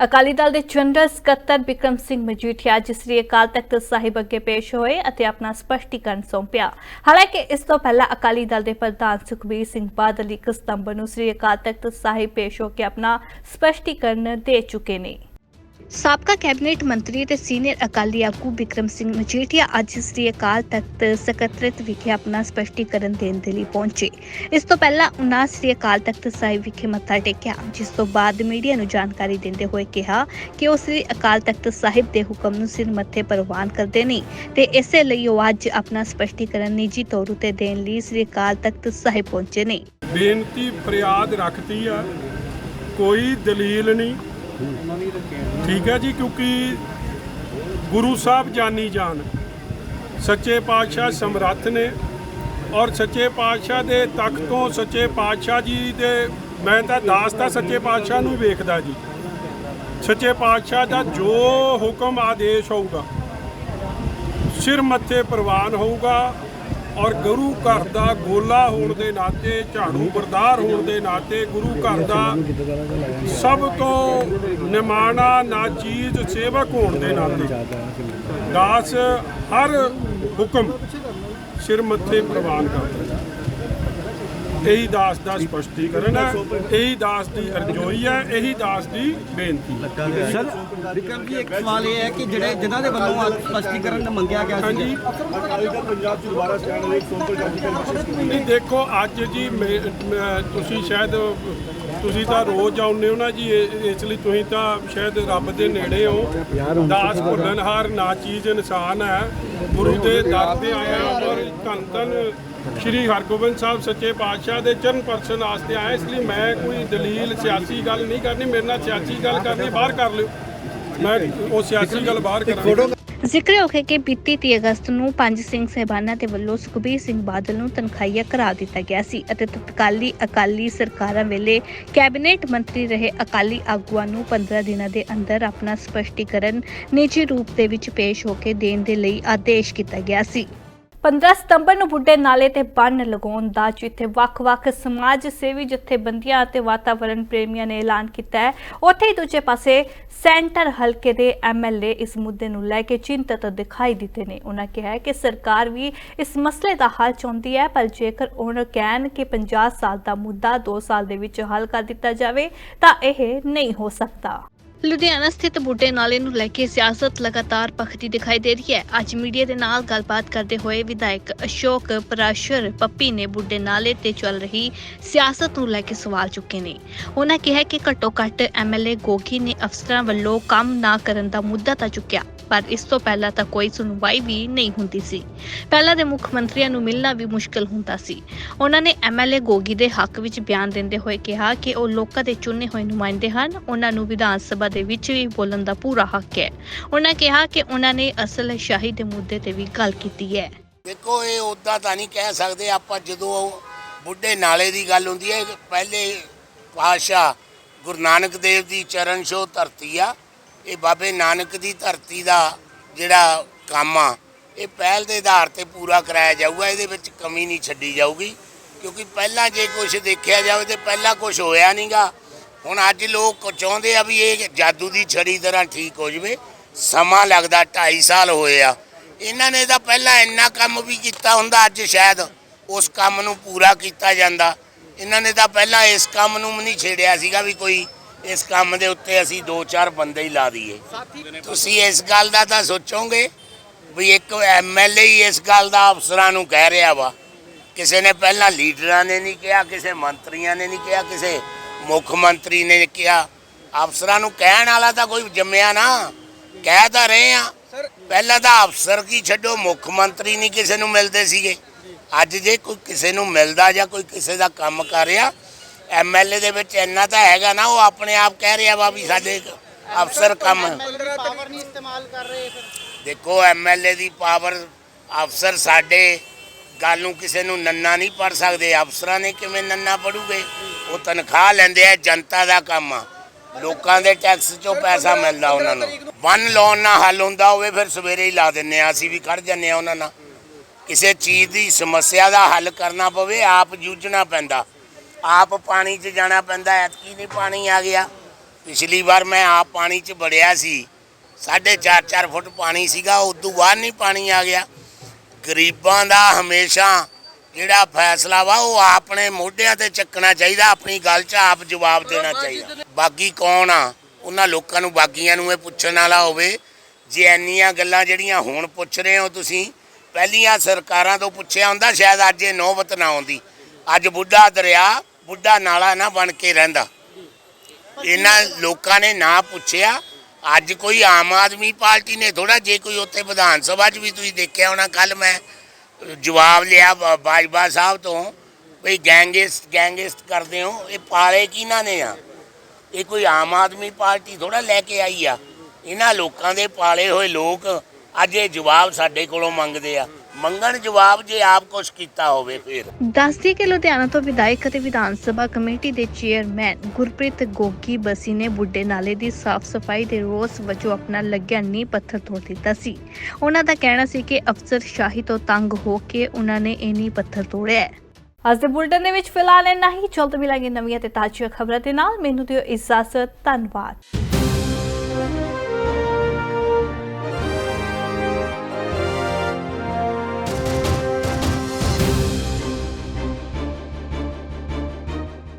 ਅਕਾਲੀ ਦਲ ਦੇ ਜਨਰਲ ਸਕੱਤਰ ਬਿਕਰਮ ਸਿੰਘ ਮਜੀਠੀਆ ਜਿਸ ਸ੍ਰੀ ਅਕਾਲ ਤਖਤ ਸਾਹਿਬ ਅੱਗੇ ਪੇਸ਼ ਹੋਏ ਅਤੇ ਆਪਣਾ ਸਪਸ਼ਟੀਕਰਨ ਸੌਂਪਿਆ। ਹਾਲਾਂਕਿ ਇਸ ਤੋਂ ਪਹਿਲਾਂ ਅਕਾਲੀ ਦਲ ਦੇ ਪ੍ਰਧਾਨ ਸੁਖਬੀਰ ਸਿੰਘ ਬਾਦਲ ਇੱਕ ਸਤੰਬਰ ਨੂੰ ਸ੍ਰੀ ਅਕਾਲ ਤਖਤ ਸਾਹਿਬ ਪੇਸ਼ ਹੋ ਕੇ ਆਪਣਾ ਸਪਸ਼ਟੀਕਰਨ ਦੇ ਚੁੱਕੇ ਨੇ। ਸਾਬਕਾ ਕੈਬਨਿਟ ਮੰਤਰੀ ਤੇ ਸੀਨੀਅਰ ਅਕਾਲੀ ਆਗੂ ਬਿਕਰਮ ਸਿੰਘ ਮਜੀਠੀਆ ਅੱਜ ਸ੍ਰੀ ਅਕਾਲ ਤਖਤ ਸਕੱਤਰੇਤ ਵਿਖੇ ਆਪਣਾ ਸਪਸ਼ਟੀਕਰਨ ਦੇਣ ਦੇ ਲਈ ਪਹੁੰਚੇ। ਇਸ ਤੋਂ ਪਹਿਲਾਂ ਉਹਨਾਂ ਸ੍ਰੀ ਅਕਾਲ ਤਖਤ ਸਾਹਿਬ ਵਿਖੇ ਮੱਥਾ ਟੇਕਿਆ, ਜਿਸ ਤੋਂ ਬਾਅਦ ਮੀਡੀਆ ਨੂੰ ਜਾਣਕਾਰੀ ਦਿੰਦੇ ਹੋਏ ਕਿਹਾ ਕਿ ਉਹ ਸ੍ਰੀ ਅਕਾਲ ਤਖਤ ਸਾਹਿਬ ਦੇ ਹੁਕਮ ਨੂੰ ਸਿਰ ਮੱਥੇ ਪ੍ਰਵਾਨ ਕਰਦੇ ਨਹੀਂ ਤੇ ਇਸੇ ਲਈ ਉਹ ਅੱਜ ਆਪਣਾ ਸਪਸ਼ਟੀਕਰਨ ਨਿੱਜੀ ਤੌਰ ਉਤੇ ਦੇਣ ਲਈ ਸ੍ਰੀ ਅਕਾਲ ਤਖਤ ਸਾਹਿਬ ਪਹੁੰਚੇ ਨੇ। ਬੇਨਤੀ, ਫਰਿਆਦ ਰੱਖਤੀ ਆ, ਕੋਈ ਦਲੀਲ ਨਹੀਂ। ਠੀਕ ਹੈ ਜੀ, ਕਿਉਂਕਿ ਗੁਰੂ ਸਾਹਿਬ ਜਾਨੀ ਜਾਨ। ਸੱਚੇ ਪਾਤਸ਼ਾਹ ਸਮਰੱਥ ਨੇ ਔਰ ਸੱਚੇ ਪਾਤਸ਼ਾਹ ਦੇ ਤਖਤ ਤੋਂ ਸੱਚੇ ਪਾਤਸ਼ਾਹ ਜੀ ਦੇ, ਮੈਂ ਤਾਂ ਦਾਸ ਤਾਂ ਸੱਚੇ ਪਾਤਸ਼ਾਹ ਨੂੰ ਵੇਖਦਾ ਜੀ। ਸੱਚੇ ਪਾਤਸ਼ਾਹ ਦਾ ਜੋ ਹੁਕਮ ਆਦੇਸ਼ ਹੋਊਗਾ, ਸਿਰ ਮੱਥੇ ਪ੍ਰਵਾਨ ਹੋਊਗਾ ਔਰ ਗੁਰੂ ਘਰ ਦਾ ਗੋਲਾ ਹੋਣ ਦੇ ਨਾਤੇ, ਝਾੜੂ ਬਰਦਾਰ ਹੋਣ ਦੇ ਨਾਤੇ ਗੁਰੂ ਘਰ ਦਾ ਸਭ ਤੋਂ ਨਿਮਾਣਾ, ਨਾਚੀਜ਼ ਸੇਵਕ ਹੋਣ ਦੇ ਨਾਤੇ। ਦਾਸ ਹਰ ਹੁਕਮ ਸਿਰ ਮੱਥੇ ਪ੍ਰਵਾਨ ਕਰਦਾ। ਇਹੀ ਦਾਸ ਦਾ ਸਪਸ਼ਟੀਕਰਨ ਹੈ ਇਹੀ ਦਾਸ ਦੀ ਅਰਜ਼ੋਈ ਹੈ ਇਹੀ ਦਾਸ ਦੀ ਬੇਨਤੀ ਸਰ ਵਿਕਰਮ ਜੀ ਇੱਕ ਸਵਾਲ ਇਹ ਹੈ ਕਿ ਜਿਹੜੇ ਜਿਨ੍ਹਾਂ ਦੇ ਵੱਲੋਂ ਸਪਸ਼ਟੀਕਰਨ ਮੰਗਿਆ ਗਿਆ ਸੀ। ਨਹੀਂ ਦੇਖੋ ਅੱਜ ਜੀ ਤੁਸੀਂ ਸ਼ਾਇਦ ਤੁਸੀਂ ਤਾਂ ਰੋਜ਼ ਆਉਂਦੇ ਹੋ ਨਾ ਜੀ ਇਸ ਲਈ ਤੁਸੀਂ ਤਾਂ ਸ਼ਾਇਦ ਰੱਬ ਦੇ ਨੇੜੇ ਹੋ। ਦਾਸ ਭੁੱਲਣਹਾਰ ਨਾ ਚੀਜ਼ ਇਨਸਾਨ ਹੈ। ਗੁਰੂ ਦੇ ਦਰ ਤੇ ਆਇਆ ਔਰ ਧੰਨ ਧੰਨ ਸ਼੍ਰੀ ਹਰਗੋਬਿੰਦ ਸਾਹਿਬ ਸੱਚੇ ਪਾਤਸ਼ਾਹ ਦੇ ਚਰਨ ਪਰਸ਼ਨ ਵਾਸਤੇ ਆਇਆ ਇਸ ਲਈ ਮੈਂ ਕੋਈ ਦਲੀਲ ਸਿਆਸੀ ਗੱਲ ਨਹੀਂ ਕਰਨੀ ਮੇਰੇ ਨਾਲ ਸਿਆਸੀ ਗੱਲ ਕਰਨੀ ਬਾਹਰ ਕਰ ਲਿਓ। ਮੈਂ ਉਹ ਸਿਆਸੀ ਗੱਲ ਬਾਹਰ ਕਰਾਂਗਾ। ਜ਼ਿਕਰ ਹੈ ਕਿ ਬੀਤੀ 30 ਅਗਸਤ ਨੂੰ ਪੰਜ ਸਿੰਘ ਸਹਿਬਾਨਾਂ ਦੇ ਵੱਲੋਂ ਸੁਖਬੀਰ ਸਿੰਘ ਬਾਦਲ ਨੂੰ ਤਨਖਾਹੀਆ ਕਰਾ ਦਿੱਤਾ ਗਿਆ ਸੀ ਅਤੇ ਤਤਕਾਲੀ ਅਕਾਲੀ ਸਰਕਾਰਾਂ ਵੇਲੇ ਕੈਬਨਿਟ ਮੰਤਰੀ ਰਹੇ ਅਕਾਲੀ ਆਗੂਆਂ ਨੂੰ 15 ਦਿਨਾਂ ਦੇ ਅੰਦਰ ਆਪਣਾ ਸਪਸ਼ਟੀਕਰਨ ਨਿੱਜੀ ਰੂਪ ਦੇ ਵਿੱਚ ਪੇਸ਼ ਹੋ ਕੇ ਦੇਣ ਦੇ ਲਈ ਆਦੇਸ਼ ਕੀਤਾ ਗਿਆ ਸੀ। 15 ਸਤੰਬਰ ਨੂੰ ਬੁੱਢੇ ਨਾਲੇ ਤੇ ਬੰਨ ਲਗਾਉਣ ਦਾ ਜਿੱਥੇ ਵੱਖ-ਵੱਖ ਸਮਾਜ ਸੇਵੀ ਜਥੇਬੰਦੀਆਂ ਅਤੇ ਵਾਤਾਵਰਣ ਪ੍ਰੇਮੀਆਂ ਨੇ ਐਲਾਨ ਕੀਤਾ ਹੈ। ਉੱਥੇ ਹੀ ਦੂਜੇ ਪਾਸੇ ਸੈਂਟਰ ਹਲਕੇ ਦੇ ਐਮਐਲਏ ਇਸ ਮੁੱਦੇ ਨੂੰ ਲੈ ਕੇ ਚਿੰਤਤ ਦਿਖਾਈ ਦਿੱਤੇ ਨੇ। ਉਹਨਾਂ ਕਿਹਾ ਕਿ ਸਰਕਾਰ ਵੀ ਇਸ ਮਸਲੇ ਦਾ ਹੱਲ ਚਾਹੁੰਦੀ ਹੈ, ਪਰ ਜੇਕਰ ਉਹਨਾਂ ਕਹਿਣ ਕਿ 50 ਸਾਲ ਦਾ ਮੁੱਦਾ 2 ਸਾਲ ਦੇ ਵਿੱਚ ਹੱਲ ਕਰ ਦਿੱਤਾ ਜਾਵੇ, ਤਾਂ ਇਹ ਨਹੀਂ ਹੋ ਸਕਦਾ। ਲੁਧਿਆਣਾ ਸਥਿਤ ਬੁੱਢੇ ਨਾਲੇ ਨੂੰ ਲੈ ਕੇ ਸਿਆਸਤ ਲਗਾਤਾਰ ਭਖਦੀ ਦਿਖਾਈ ਦੇ ਰਹੀ ਹੈ। ਅੱਜ ਮੀਡੀਆ ਦੇ ਨਾਲ ਗੱਲਬਾਤ ਕਰਦੇ ਹੋਏ ਵਿਧਾਇਕ ਅਸ਼ੋਕ ਪਰਾਸ਼ਰ ਪੱਪੀ ਨੇ ਬੁੱਢੇ ਨਾਲੇ ਤੇ ਚੱਲ ਰਹੀ ਸਿਆਸਤ ਨੂੰ ਲੈ ਕੇ ਸਵਾਲ ਚੁੱਕੇ ਨੇ। ਉਹਨਾਂ ਕਿਹਾ ਕਿ ਘੱਟੋ ਘੱਟ ਐਮਐਲਏ ਗੋਗੀ ਨੇ ਅਫਸਰਾਂ ਵੱਲੋਂ ਕੰਮ ਨਾ ਕਰਨ ਦਾ ਮੁੱਦਾ ਤਾਂ ਚੁੱਕਿਆ, ਪਰ ਇਸ ਤੋਂ ਪਹਿਲਾਂ ਤਾਂ ਕੋਈ ਸੁਣਵਾਈ ਵੀ ਨਹੀਂ ਹੁੰਦੀ ਸੀ। ਪਹਿਲਾਂ ਦੇ ਮੁੱਖ ਮੰਤਰੀਆਂ ਨੂੰ ਮਿਲਣਾ ਵੀ ਮੁਸ਼ਕਲ ਹੁੰਦਾ ਸੀ। ਉਹਨਾਂ ਨੇ ਐਮਐਲਏ ਗੋਗੀ ਦੇ ਹੱਕ ਵਿੱਚ ਬਿਆਨ ਦਿੰਦੇ ਹੋਏ ਕਿਹਾ ਕਿ ਉਹ ਲੋਕਾਂ ਦੇ ਚੁਣੇ ਹੋਏ ਨੁਮਾਇੰਦੇ ਹਨ, ਉਹਨਾਂ ਨੂੰ ਵਿਧਾਨ ਸਭਾ ਦੇ ਵਿੱਚ ਵੀ ਬੋਲਣ ਦਾ ਪੂਰਾ ਹੱਕ ਹੈ। ਉਹਨਾਂ ਕਿਹਾ ਕਿ ਉਹਨਾਂ ਨੇ ਅਸਲ ਸ਼ਾਹੀ ਦੇ ਮੁੱਦੇ ਤੇ ਵੀ ਗੱਲ ਕੀਤੀ ਹੈ। ਦੇਖੋ, ਇਹ ਉਦਾਂ ਤਾਂ ਨਹੀਂ ਕਹਿ ਸਕਦੇ ਆਪਾਂ ਜਦੋਂ ਬੁੱਢੇ ਨਾਲੇ ਦੀ ਗੱਲ ਹੁੰਦੀ ਹੈ, ਪਹਿਲੇ ਪਾਤਸ਼ਾਹ ਗੁਰੂ ਨਾਨਕ ਦੇਵ ਦੀ ਚਰਨ ਛੋਹ ਧਰਤੀ ਆ, ਇਹ ਬਾਬੇ ਨਾਨਕ ਦੀ ਧਰਤੀ ਦਾ ਜਿਹੜਾ ਕੰਮ ਆ, ਇਹ ਪਹਿਲ ਦੇ ਆਧਾਰ ਤੇ ਪੂਰਾ ਕਰਾਇਆ ਜਾਊਗਾ, ਇਹਦੇ ਵਿੱਚ ਕਮੀ ਨਹੀਂ ਛੱਡੀ ਜਾਊਗੀ, ਕਿਉਂਕਿ ਪਹਿਲਾਂ ਜੇ ਕੁਝ ਦੇਖਿਆ ਜਾਵੇ ਤੇ ਪਹਿਲਾਂ ਕੁਝ ਹੋਇਆ ਨਹੀਂਗਾ ਹੁਣ ਅੱਜ ਲੋਕ ਚਾਹੁੰਦੇ ਆ ਵੀ ਇਹ ਜਾਦੂ ਦੀ ਛੜੀ ਤਰ੍ਹਾਂ ਠੀਕ ਹੋ ਜਵੇ। ਸਮਾਂ ਲੱਗਦਾ 2.5 ਸਾਲ ਹੋਏ ਆ। ਇਹਨਾਂ ਨੇ ਤਾਂ ਪਹਿਲਾਂ ਇੰਨਾ ਕੰਮ ਵੀ ਕੀਤਾ ਹੁੰਦਾ, ਅੱਜ ਸ਼ਾਇਦ ਉਸ ਕੰਮ ਨੂੰ ਪੂਰਾ ਕੀਤਾ ਜਾਂਦਾ। ਇਹਨਾਂ ਨੇ ਤਾਂ ਪਹਿਲਾਂ ਇਸ ਕੰਮ ਨੂੰ ਨਹੀਂ ਛੇੜਿਆ ਸੀਗਾ ਵੀ ਕੋਈ ਇਸ ਕੰਮ ਦੇ ਉੱਤੇ ਅਸੀਂ ਦੋ ਚਾਰ ਬੰਦੇ ਹੀ ਲਾ ਦਈਏ। ਤੁਸੀਂ ਇਸ ਗੱਲ ਦਾ ਤਾਂ ਸੋਚੋਗੇ ਵੀ ਇੱਕ ਐਮਐਲਏ ਹੀ ਇਸ ਗੱਲ ਦਾ ਅਫਸਰਾਂ ਨੂੰ ਕਹਿ ਰਿਹਾ ਵਾ। ਕਿਸੇ ਨੇ ਪਹਿਲਾਂ ਲੀਡਰਾਂ ਨੇ ਨਹੀਂ ਕਿਹਾ, ਕਿਸੇ ਮੰਤਰੀਆਂ ਨੇ ਨਹੀਂ ਕਿਹਾ, ਕਿਸੇ ਮੁੱਖ ਮੰਤਰੀ ਨੇ ਕਿਹਾ ਅਫਸਰਾਂ ਨੂੰ ਕਹਿਣ ਵਾਲਾ ਤਾਂ ਕੋਈ ਜੰਮਿਆ ਨਾ ਕਹਿ ਤਾਂ ਰਹੇ ਆ ਪਹਿਲਾਂ ਤਾਂ ਅਫਸਰ ਕੀ ਛੱਡੋ ਮੁੱਖ ਮੰਤਰੀ ਨਹੀਂ ਕਿਸੇ ਨੂੰ ਮਿਲਦੇ ਸੀਗੇ। ਅੱਜ ਜੇ ਕੋਈ ਕਿਸੇ ਨੂੰ ਮਿਲਦਾ ਜਾਂ ਕੋਈ ਕਿਸੇ ਦਾ ਕੰਮ ਕਰ ਰਿਹਾ ਐਮਐਲਏ ਦੇ ਵਿੱਚ ਇੰਨਾ ਤਾਂ ਹੈਗਾ ਨਾ ਉਹ ਆਪਣੇ ਆਪ ਕਹਿ ਰਿਹਾ ਵਾ ਵੀ ਸਾਡੇ ਅਫਸਰ ਕੰਮ ਦੇਖੋ ਐਮਐਲਏ ਦੀ ਪਾਵਰ ਅਫਸਰ ਸਾਡੇ ਗੱਲ ਨੂੰ ਕਿਸੇ ਨੂੰ ਨੰਨਾ ਨਹੀਂ ਪੜ ਸਕਦੇ, ਅਫਸਰਾਂ ਨੇ ਕਿਵੇਂ ਨੰਨਾ ਪੜੂਗੇ? ਉਹ ਤਨਖਾਹ ਲੈਂਦੇ ਆ, ਜਨਤਾ ਦਾ ਕੰਮ ਆ। ਲੋਕਾਂ ਦੇ ਟੈਕਸ ਚੋਂ ਪੈਸਾ ਮਿਲਦਾ ਉਹਨਾਂ ਨੂੰ। ਵਨ ਲੋਨ ਨਾਲ ਹੱਲ ਹੁੰਦਾ ਹੋਵੇ ਫਿਰ ਸਵੇਰੇ ਹੀ ਲਾ ਦਿੰਨੇ ਆ। ਅਸੀਂ ਵੀ ਖੜ ਜੰਨੇ ਆ ਉਹਨਾਂ ਨਾਲ। ਕਿਸੇ ਚੀਜ਼ ਦੀ ਸਮੱਸਿਆ ਦਾ ਹੱਲ ਕਰਨਾ ਪਵੇ, ਆਪ ਜੂਝਣਾ ਪੈਂਦਾ। ਆਪ ਪਾਣੀ 'ਚ ਜਾਣਾ ਪੈਂਦਾ, ਐਤਕੀ ਨਹੀਂ ਪਾਣੀ ਆ ਗਿਆ। ਪਿਛਲੀ ਵਾਰ ਮੈਂ ਆਪ ਪਾਣੀ 'ਚ ਵੜਿਆ ਸੀ। ਸਾਢੇ ਚਾਰ ਚਾਰ ਫੁੱਟ ਪਾਣੀ ਸੀਗਾ, ਉਦੋਂ ਬਾਅਦ ਨਹੀਂ ਪਾਣੀ ਆ ਗਿਆ। ਗਰੀਬਾਂ ਦਾ ਹਮੇਸ਼ਾ ਜਿਹੜਾ ਫੈਸਲਾ ਵਾ ਉਹ ਆਪਣੇ ਮੋਢਿਆਂ ਤੇ ਚੱਕਣਾ ਚਾਹੀਦਾ ਆਪਣੀ ਗੱਲ 'ਚ ਆਪ ਜਵਾਬ ਦੇਣਾ ਚਾਹੀਦਾ। ਬਾਕੀ ਕੌਣ ਆ? ਉਹਨਾਂ ਲੋਕਾਂ ਨੂੰ ਬਾਗੀਆਂ ਨੂੰ ਇਹ ਪੁੱਛਣ ਵਾਲਾ ਹੋਵੇ ਜੇ ਇੰਨੀਆਂ ਗੱਲਾਂ ਜਿਹੜੀਆਂ ਹੁਣ ਪੁੱਛ ਰਹੇ ਹੋ ਤੁਸੀਂ ਪਹਿਲੀਆਂ ਸਰਕਾਰਾਂ ਤੋਂ ਪੁੱਛਿਆ ਹੁੰਦਾ ਸ਼ਾਇਦ ਅੱਜ ਇਹ ਨੌਬਤ ਨਾ ਆਉਂਦੀ। ਅੱਜ ਬੁੱਢਾ ਦਰਿਆ ਬੁੱਢਾ ਨਾਲਾ ਨਾ ਬਣ ਕੇ ਰਹਿੰਦਾ। ਇਹਨਾਂ ਲੋਕਾਂ ਨੇ ਨਾ ਪੁੱਛਿਆ ਅੱਜ ਕੋਈ ਆਮ ਆਦਮੀ ਪਾਰਟੀ ਨੇ ਥੋੜਾ ਜੇ ਕੋਈ ਉੱਥੇ ਵਿਧਾਨ ਸਭਾ 'ਚ ਵੀ ਤੁਸੀਂ ਦੇਖਿਆ ਹੋਣਾ ਕੱਲ ਮੈਂ ਜਵਾਬ ਲਿਆ ਬ- ਬਾਜਵਾ ਸਾਹਿਬ ਤੋਂ ਵੀ ਗੈਂਗਿਸਟ ਗੈਂਗਿਸਟ ਕਰਦੇ ਹੋ, ਇਹ ਪਾਲੇ ਕਿਹਨਾਂ ਨੇ ਆ? ਇਹ ਕੋਈ ਆਮ ਆਦਮੀ ਪਾਰਟੀ ਥੋੜਾ ਲੈ ਕੇ ਆਈ ਆ? ਇਹਨਾਂ ਲੋਕਾਂ ਦੇ ਪਾਲੇ ਹੋਏ ਲੋਕ ਅੱਜ ਇਹ ਜਵਾਬ ਸਾਡੇ ਕੋਲੋਂ ਮੰਗਦੇ ਆ। ਮੰਗਣ ਜਵਾਬ ਜੇ ਆਪ ਕੁਛ ਕੀਤਾ ਹੋਵੇ ਫਿਰ। ਦੱਸਦੀ ਕਿ ਲੁਧਿਆਣਾ ਤੋਂ ਵਿਧਾਇਕ ਅਤੇ ਵਿਧਾਨ ਸਭਾ ਕਮੇਟੀ ਦੇ ਚੇਅਰਮੈਨ ਗੁਰਪ੍ਰੀਤ ਗੋਗੀ ਬਸੀ ਨੇ ਬੁੱਢੇ ਨਾਲੇ ਦੀ ਸਾਫ਼ ਸਫ਼ਾਈ ਦੇ ਰੋਸ ਵਜੋਂ ਆਪਣਾ ਲੱਗਿਆ ਨੀਂਹ ਪੱਥਰ ਤੋੜ ਦਿੱਤਾ ਸੀ। ਉਹਨਾਂ ਦਾ ਕਹਿਣਾ ਸੀ ਕਿ ਅਫਸਰ ਸ਼ਾਹੀ ਤੋਂ ਤੰਗ ਹੋ ਕੇ ਉਹਨਾਂ ਨੇ ਇਹ ਨੀਂਹ ਪੱਥਰ ਤੋੜਿਆ ਹੈ। ਅੱਜ ਦੇ ਬੁਲਟਨ ਦੇ ਵਿੱਚ ਫਿਲਹਾਲ ਇੰਨਾ ਹੀ। ਜਲਦ ਮਿਲਾਂਗੇ ਨਵੀਆਂ ਤੇ ਤਾਜ਼ੀਆਂ ਖਬਰਾਂ ਦੇ ਨਾਲ। ਮੈਨੂੰ ਦਿਓ ਇਜਾਜ਼ਤ। ਧੰਨਵਾਦ।